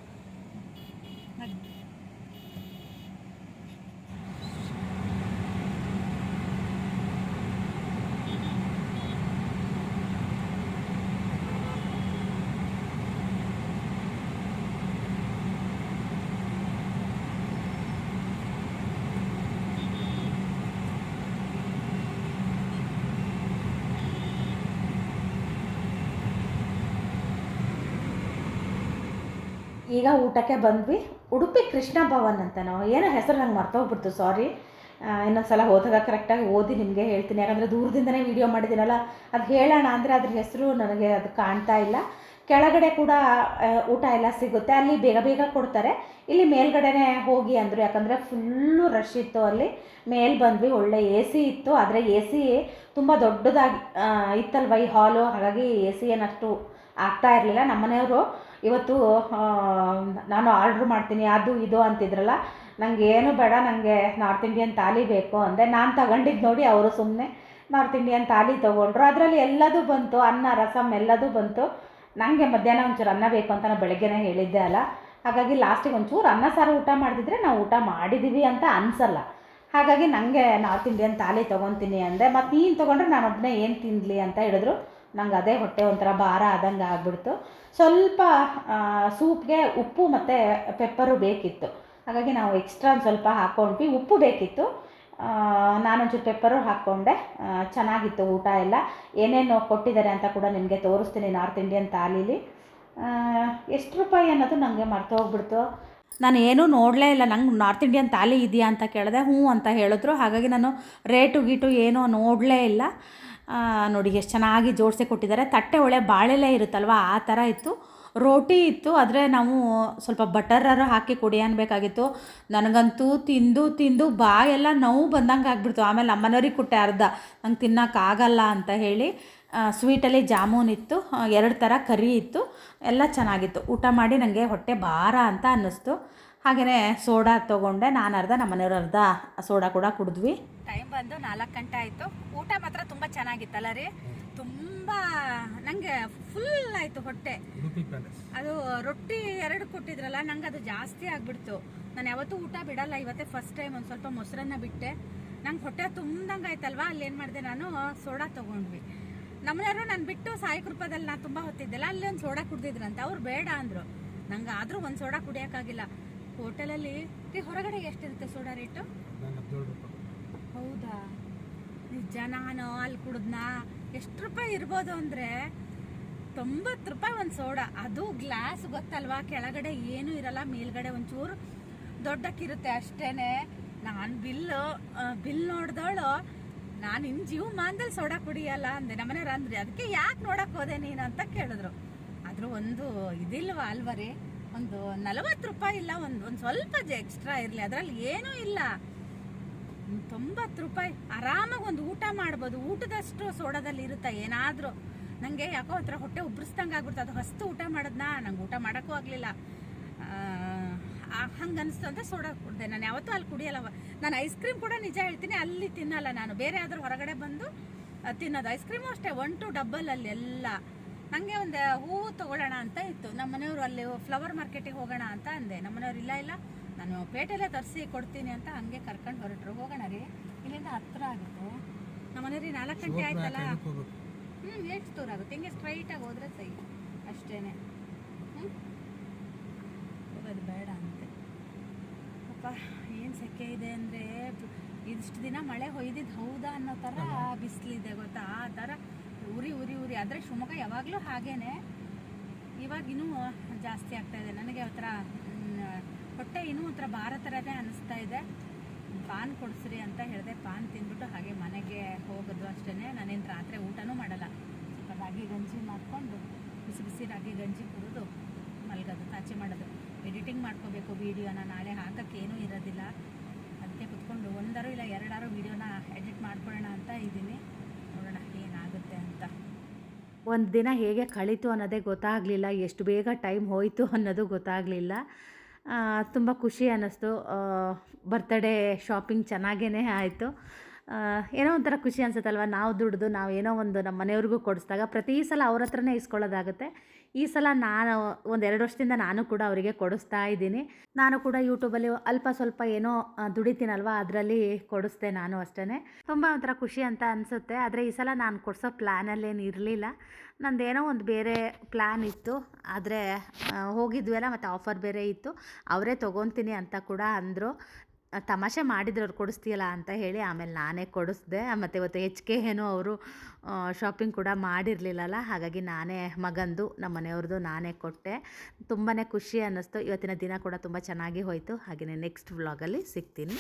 ಈಗ ಊಟಕ್ಕೆ ಬಂದ್ವಿ. ಉಡುಪಿ ಕೃಷ್ಣ ಭವನ್ ಅಂತ ನಾವು ಏನೋ ಹೆಸರು ನಂಗೆ ಮರ್ತೋಗ್ಬಿಡ್ತು ಸಾರಿ ಇನ್ನೊಂದು ಸಲ ಹೋದಾಗ ಕರೆಕ್ಟಾಗಿ ಓದಿ ನಿಮಗೆ ಹೇಳ್ತೀನಿ. ಯಾಕಂದರೆ ದೂರದಿಂದನೇ ವೀಡಿಯೋ ಮಾಡಿದ್ದೀನಲ್ಲ, ಅದು ಹೇಳೋಣ ಅಂದರೆ ಅದ್ರ ಹೆಸರು ನನಗೆ ಅದು ಕಾಣ್ತಾ ಇಲ್ಲ. ಕೆಳಗಡೆ ಕೂಡ ಊಟ ಎಲ್ಲ ಸಿಗುತ್ತೆ. ಅಲ್ಲಿ ಬೇಗ ಬೇಗ ಕೊಡ್ತಾರೆ. ಇಲ್ಲಿ ಮೇಲ್ಗಡೆನೇ ಹೋಗಿ ಅಂದರು, ಯಾಕಂದರೆ ಫುಲ್ಲು ರಶ್ ಇತ್ತು ಅಲ್ಲಿ. ಮೇಲೆ ಬಂದ್ವಿ, ಒಳ್ಳೆ ಎ ಸಿ ಇತ್ತು. ಆದರೆ ಎ ಸಿ ತುಂಬ ದೊಡ್ಡದಾಗಿ ಇತ್ತಲ್ವ ಈ ಹಾಲು ಹಾಗಾಗಿ ಎ ಸಿ ಏನಷ್ಟು ಆಗ್ತಾ ಇರಲಿಲ್ಲ. ನಮ್ಮನೆಯವರು ಇವತ್ತು ನಾನು ಆರ್ಡ್ರ್ ಮಾಡ್ತೀನಿ, ಅದು ಇದು ಅಂತಿದ್ರಲ್ಲ ನನಗೆ ಏನು ಬೇಡ ನನಗೆ ನಾರ್ತ್ ಇಂಡಿಯನ್ ಥಾಲಿ ಬೇಕು ಅಂದೆ. ನಾನು ತಗೊಂಡಿದ್ದು ನೋಡಿ ಅವರು ಸುಮ್ಮನೆ ನಾರ್ತ್ ಇಂಡಿಯನ್ ಥಾಲಿ ತೊಗೊಂಡ್ರು. ಅದರಲ್ಲಿ ಎಲ್ಲದೂ ಬಂತು, ಅನ್ನ ರಸಮ್ ಎಲ್ಲದೂ ಬಂತು. ನನಗೆ ಮಧ್ಯಾಹ್ನ ಒಂಚೂರು ಅನ್ನ ಬೇಕು ಅಂತ ನಾನು ಬೆಳಗ್ಗೆನೇ ಹೇಳಿದ್ದೆ ಅಲ್ಲ. ಹಾಗಾಗಿ ಲಾಸ್ಟಿಗೆ ಒಂಚೂರು ಅನ್ನ ಸಾರು ಊಟ ಮಾಡಿದ್ರೆ ನಾವು ಊಟ ಮಾಡಿದ್ದೀವಿ ಅಂತ ಅನಿಸಲ್ಲ. ಹಾಗಾಗಿ ನನಗೆ ನಾರ್ತ್ ಇಂಡಿಯನ್ ಥಾಲಿ ತೊಗೊತೀನಿ ಅಂದೆ. ಮತ್ತು ನೀನು ತೊಗೊಂಡ್ರೆ ನಾನು ಒಬ್ಬನೇ ಏನು ತಿನ್ನಲಿ ಅಂತ ಹೇಳಿದ್ರು. ನಂಗೆ ಅದೇ ಹೊಟ್ಟೆ ಒಂಥರ ಭಾರ ಆದಂಗೆ ಆಗ್ಬಿಡ್ತು. ಸ್ವಲ್ಪ ಸೂಪ್ಗೆ ಉಪ್ಪು ಮತ್ತು ಪೆಪ್ಪರು ಬೇಕಿತ್ತು. ಹಾಗಾಗಿ ನಾವು ಎಕ್ಸ್ಟ್ರಾ ಒಂದು ಸ್ವಲ್ಪ ಹಾಕ್ಕೊಂಡ್ವಿ ಉಪ್ಪು ಬೇಕಿತ್ತು. ನಾನೊಂಚೂರು ಪೆಪ್ಪರು ಹಾಕ್ಕೊಂಡೆ. ಚೆನ್ನಾಗಿತ್ತು ಊಟ ಎಲ್ಲ. ಏನೇನು ಕೊಟ್ಟಿದ್ದಾರೆ ಅಂತ ಕೂಡ ನಿಮಗೆ ತೋರಿಸ್ತೀನಿ ನಾರ್ತ್ ಇಂಡಿಯನ್ ಥಾಲೀಲಿ. ಎಷ್ಟು ರೂಪಾಯಿ ಅನ್ನೋದು ನನಗೆ ಮರ್ತು ಹೋಗ್ಬಿಡ್ತು. ನಾನು ಏನೂ ನೋಡಲೇ ಇಲ್ಲ. ನಂಗೆ ನಾರ್ತ್ ಇಂಡಿಯನ್ ತಾಲಿ ಇದೆಯಾ ಅಂತ ಕೇಳಿದೆ. ಹ್ಞೂ ಅಂತ ಹೇಳಿದ್ರು. ಹಾಗಾಗಿ ನಾನು ರೇಟು ಗೀಟು ಏನೂ ನೋಡಲೇ ಇಲ್ಲ. ನೋಡಿ ಎಷ್ಟು ಚೆನ್ನಾಗಿ ಜೋಡಿಸಿ ಕೊಟ್ಟಿದ್ದಾರೆ. ತಟ್ಟೆ ಒಳ್ಳೆ ಬಾಳೆಲೆ ಇರುತ್ತಲ್ವ? ಆ ಥರ ಇತ್ತು. ರೋಟಿ ಇತ್ತು. ಆದರೆ ನಾವು ಸ್ವಲ್ಪ ಬಟರರು ಹಾಕಿ ಕೊಡಿ ಅನ್ಬೇಕಾಗಿತ್ತು. ನನಗಂತೂ ತಿಂದು ತಿಂದು ಬಾಯೆಲ್ಲ ನೋವು ಬಂದಂಗೆ ಆಗ್ಬಿಡ್ತು. ಆಮೇಲೆ ಅಮ್ಮನವ್ರಿಗೆ ಕೊಟ್ಟೆ ಅರ್ಧ. ನಂಗೆ ತಿನ್ನೋಕ್ಕಾಗಲ್ಲ ಅಂತ ಹೇಳಿ ಸ್ವೀಟಲ್ಲಿ ಜಾಮೂನ್ ಇತ್ತು. ಎರಡು ಥರ ಕರಿ ಇತ್ತು. ಎಲ್ಲ ಚೆನ್ನಾಗಿತ್ತು. ಊಟ ಮಾಡಿ ನನಗೆ ಹೊಟ್ಟೆ ಭಾರ ಅಂತ ಅನ್ನಿಸ್ತು. ಹಾಗೆಯೇ ಸೋಡಾ ತೊಗೊಂಡೆ. ನಾನು ಅರ್ಧ ನಮ್ಮ ಮನೆಯವ್ರು ಅರ್ಧ ಸೋಡಾ ಕೂಡ ಕುಡಿದ್ವಿ. ಟೈಮ್ ಬಂದು ನಾಲ್ಕು ಗಂಟೆ ಆಯಿತು. ಊಟ ಮಾತ್ರ ತುಂಬ ಚೆನ್ನಾಗಿತ್ತಲ್ಲ ರೀ? ತುಂಬ ನನಗೆ ಫುಲ್ ಆಯಿತು ಹೊಟ್ಟೆ. ಅದು ರೊಟ್ಟಿ ಎರಡು ಕೊಟ್ಟಿದ್ರಲ್ಲ ನಂಗೆ ಅದು ಜಾಸ್ತಿ ಆಗಿಬಿಡ್ತು. ನಾನು ಯಾವತ್ತೂ ಊಟ ಬಿಡಲ್ಲ ಇವತ್ತೇ ಫಸ್ಟ್ ಟೈಮ್ ಒಂದು ಸ್ವಲ್ಪ ಮೊಸರನ್ನ ಬಿಟ್ಟೆ. ನಂಗೆ ಹೊಟ್ಟೆ ತುಂಬ್ದಂಗೆ ಆಯ್ತಲ್ವಾ? ಅಲ್ಲಿ ಏನು ಮಾಡಿದೆ ನಾನು ಸೋಡಾ ತೊಗೊಂಡ್ವಿ. ನಮ್ಮನೆಯವರು ನಾನು ಬಿಟ್ಟು ಸಾಯಿ ಕೃಪದಲ್ಲಿ ನಾನು ತುಂಬ ಹೊತ್ತಿದ್ದೆಲ್ಲ ಅಲ್ಲಿ ಒಂದು ಸೋಡಾ ಕುಡ್ದಿದ್ರಂತೆ. ಅವ್ರು ಬೇಡ ಅಂದರು. ನಂಗೆ ಆದರೂ ಒಂದು ಸೋಡಾ ಕುಡಿಯೋಕ್ಕಾಗಿಲ್ಲ ಹೋಟೆಲಲ್ಲಿ ಹೊರಗಡೆ ಎಷ್ಟಿರುತ್ತೆ ಸೋಡಾ ರೇಟು ಹೌದಾ? ನಿಜ ನಾನು ಅಲ್ಲಿ ಕುಡಿದ್ನ? ಎಷ್ಟು ರೂಪಾಯಿ ಇರ್ಬೋದು ಅಂದರೆ ತೊಂಬತ್ತು ರೂಪಾಯಿ ಒಂದು ಸೋಡಾ ಅದು ಗ್ಲಾಸ್ ಗೊತ್ತಲ್ವಾ? ಕೆಳಗಡೆ ಏನೂ ಇರಲ್ಲ ಮೇಲ್ಗಡೆ ಒಂಚೂರು ದೊಡ್ಡಕ್ಕಿರುತ್ತೆ ಅಷ್ಟೇನೆ. ನಾನು ಬಿಲ್ಲು ಬಿಲ್ ನೋಡ್ದವಳು ನಾನು ಇನ್ನು ಜೀವಮಾನದಲ್ಲಿ ಸೋಡಾ ಕುಡಿಯಲ್ಲ ಅಂದೆ. ನಮ್ಮನೆಯವ್ರು ಅಂದ್ರೆ ಅದಕ್ಕೆ ಯಾಕೆ ನೋಡಕ್ ಹೋದೆ ನೀನು? ಅಂತ ಕೇಳಿದ್ರು. ಆದ್ರೂ ಒಂದು ಇದಿಲ್ವಾ ಅಲ್ವಾ ರೀ? ಒಂದು ನಲವತ್ತು ರೂಪಾಯಿ ಇಲ್ಲ, ಒಂದು ಒಂದು ಸ್ವಲ್ಪ ಎಕ್ಸ್ಟ್ರಾ ಇರಲಿ. ಅದರಲ್ಲಿ ಏನೂ ಇಲ್ಲ. ತೊಂಬತ್ತು ರೂಪಾಯಿ. ಆರಾಮಾಗಿ ಒಂದು ಊಟ ಮಾಡ್ಬೋದು. ಊಟದಷ್ಟು ಸೋಡಾದಲ್ಲಿ ಇರುತ್ತೆ? ಏನಾದರೂ. ನನಗೆ ಯಾಕೋ ಹತ್ರ ಹೊಟ್ಟೆ ಉಬ್ರಿಸ್ದಂಗೆ ಆಗ್ಬಿಡ್ತು. ಅದು ಹೊಸ್ತು ಊಟ ಮಾಡೋದನ್ನ ನಂಗೆ ಊಟ ಮಾಡೋಕ್ಕೂ ಆಗಲಿಲ್ಲ. ಹಂಗೆ ಅನಿಸ್ತು ಅಂತ ಸೋಡಾ ಕುಡ್ದೆ. ನಾನು ಯಾವತ್ತೂ ಅಲ್ಲಿ ಕುಡಿಯಲ್ಲ. ನಾನು ಐಸ್ ಕ್ರೀಮ್ ಕೂಡ ನಿಜ ಹೇಳ್ತೀನಿ, ಅಲ್ಲಿ ತಿನ್ನಲ್ಲ ನಾನು. ಬೇರೆ ಆದರೂ ಹೊರಗಡೆ ಬಂದು ತಿನ್ನೋದು. ಐಸ್ ಕ್ರೀಮು ಅಷ್ಟೇ ಒನ್ ಟು ಡಬಲ್ ಅಲ್ಲಿ ಎಲ್ಲ. ನನಗೆ ಒಂದು ಹೂವು ತಗೊಳ್ಳೋಣ ಅಂತ ಇತ್ತು. ನಮ್ಮ ಮನೆಯವರು ಅಲ್ಲಿ ಫ್ಲವರ್ ಮಾರ್ಕೆಟಿಗೆ ಹೋಗೋಣ ಅಂತ ಅಂದೆ. ನಮ್ಮ ಮನೆಯವ್ರು ಇಲ್ಲ ಇಲ್ಲ ನಾನು ಪೇಟೆಲ್ಲೇ ತರಿಸಿ ಕೊಡ್ತೀನಿ ಅಂತ ಹಂಗೆ ಕರ್ಕೊಂಡು ಹೊರಟ್ರು. ಹೋಗೋಣ ರೀ. ಇಲ್ಲಿಂದ ಹತ್ತಿರ ಆಗುತ್ತೆ. ನಮ್ಮ ಮನೆಯವ್ರಿ ನಾಲ್ಕು ಗಂಟೆ ಆಯ್ತಲ್ಲ? ಹ್ಞೂ ಎಷ್ಟು ದೂರ ಆಗುತ್ತೆ ಹಿಂಗೆ ಸ್ಟ್ರೈಟಾಗಿ ಹೋದ್ರೆ ಸೈ ಅಷ್ಟೇ ಹ್ಞೂ ಹೋಗೋದು ಬೇಡ ಅಂತೆ. ಅಪ್ಪ ಏನು ಸೆಕೆ ಇದೆ ಅಂದರೆ ಇದಿಷ್ಟು ದಿನ ಮಳೆ ಹೊಯ್ದಿದ್ದು ಹೌದಾ ಅನ್ನೋ ಥರ ಬಿಸಿಲಿದೆ ಗೊತ್ತಾ? ಆ ಥರ ಉರಿ ಉರಿ ಉರಿ ಆದರೆ ಶಿವಮೊಗ್ಗ ಯಾವಾಗಲೂ ಹಾಗೇನೆ. ಇವಾಗ ಇನ್ನೂ ಜಾಸ್ತಿ ಆಗ್ತಾ ಇದೆ. ನನಗೆ ಒಂಥರ ಹೊಟ್ಟೆ ಇನ್ನೂ ಒಂಥರ ಭಾರ ಥರನೇ ಅನ್ನಿಸ್ತಾ ಇದೆ. ಪಾನ್ ಕೊಡಿಸ್ರಿ ಅಂತ ಹೇಳಿದೆ. ಪಾನ್ ತಿಂದ್ಬಿಟ್ಟು ಹಾಗೆ ಮನೆಗೆ ಹೋಗೋದು ಅಷ್ಟೇ ನಾನೇನು ರಾತ್ರಿ ಊಟನೂ ಮಾಡಲ್ಲ. ಸ್ವಲ್ಪ ರಾಗಿ ಗಂಜಿ ಮಾಡಿಕೊಂಡು ಬಿಸಿ ಬಿಸಿ ರಾಗಿ ಗಂಜಿ ಕುಡಿದು ಮಲಗೋದು, ತಾಚಿ ಮಾಡೋದು. ಎಡಿಟಿಂಗ್ ಮಾಡ್ಕೋಬೇಕು ವೀಡಿಯೋನ. ನಾಳೆ ಹಾಕಕ್ಕೆ ಏನೂ ಇರೋದಿಲ್ಲ. ಅದಕ್ಕೆ ಕುತ್ಕೊಂಡು ಒಂದಾರು ಇಲ್ಲ ಎರಡಾರು ವೀಡಿಯೋನ ಎಡಿಟ್ ಮಾಡ್ಕೊಳ್ಳೋಣ ಅಂತ ಇದ್ದೀನಿ. ಒಂದು ದಿನ ಹೇಗೆ ಕಳೀತು ಅನ್ನೋದೇ ಗೊತ್ತಾಗಲಿಲ್ಲ, ಎಷ್ಟು ಬೇಗ ಟೈಮ್ ಹೋಯಿತು ಅನ್ನೋದು ಗೊತ್ತಾಗಲಿಲ್ಲ. ತುಂಬ ಖುಷಿ ಅನ್ನಿಸ್ತು. ಬರ್ತಡೇ ಶಾಪಿಂಗ್ ಚೆನ್ನಾಗೇ ಆಯಿತು. ಏನೋ ಒಂಥರ ಖುಷಿ ಅನ್ಸುತ್ತಲ್ವ? ನಾವು ದುಡ್ದು, ನಾವು ಏನೋ ಒಂದು ನಮ್ಮ ಮನೆಯವ್ರಿಗೂ ಕೊಡಿಸಿದಾಗ ಪ್ರತಿ ಸಲ ಅವ್ರ ಹತ್ರನೇ ಇಸ್ಕೊಳ್ಳೋದಾಗುತ್ತೆ. ಈ ಸಲ ನಾನು ಒಂದು ಎರಡು ವರ್ಷದಿಂದ ನಾನು ಕೂಡ ಅವರಿಗೆ ಕೊಡಿಸ್ತಾ ಇದ್ದೀನಿ. ನಾನು ಕೂಡ ಯೂಟ್ಯೂಬಲ್ಲಿ ಅಲ್ಪ ಸ್ವಲ್ಪ ಏನೋ ದುಡಿತೀನಲ್ವ? ಅದರಲ್ಲಿ ಕೊಡಿಸ್ದೆ ನಾನು ಅಷ್ಟೇ ತುಂಬ ಒಂಥರ ಖುಷಿ ಅಂತ ಅನಿಸುತ್ತೆ. ಆದರೆ ಈ ಸಲ ನಾನು ಕೊಡಿಸೋ ಪ್ಲ್ಯಾನಲ್ಲೇನು ಇರಲಿಲ್ಲ. ನಂದೇನೋ ಒಂದು ಬೇರೆ ಪ್ಲ್ಯಾನ್ ಇತ್ತು. ಆದರೆ ಹೋಗಿದ್ವಲ್ಲ ಮತ್ತು ಆಫರ್ ಬೇರೆ ಇತ್ತು. ಅವರೇ ತೊಗೊತೀನಿ ಅಂತ ಕೂಡ ಅಂದರು. ತಮಾಷೆ ಮಾಡಿದ್ರು ಅವ್ರು ಕೊಡಿಸ್ತೀಯಲ್ಲ ಅಂತ ಹೇಳಿ ಆಮೇಲೆ ನಾನೇ ಕೊಡಿಸ್ದೆ. ಮತ್ತು ಇವತ್ತು ಹೆಚ್ ಕೆ ಏನೋ ಅವರು ಶಾಪಿಂಗ್ ಕೂಡ ಮಾಡಿರಲಿಲ್ಲಲ್ಲ, ಹಾಗಾಗಿ ನಾನೇ ಮಗಂದು, ನಮ್ಮ ಮನೆಯವ್ರದ್ದು ನಾನೇ ಕೊಟ್ಟೆ. ತುಂಬಾ ಖುಷಿ ಅನ್ನಿಸ್ತು. ಇವತ್ತಿನ ದಿನ ಕೂಡ ತುಂಬ ಚೆನ್ನಾಗಿ ಹೋಯಿತು. ಹಾಗೆಯೇ ನೆಕ್ಸ್ಟ್ ವ್ಲಾಗಲ್ಲಿ ಸಿಗ್ತೀನಿ.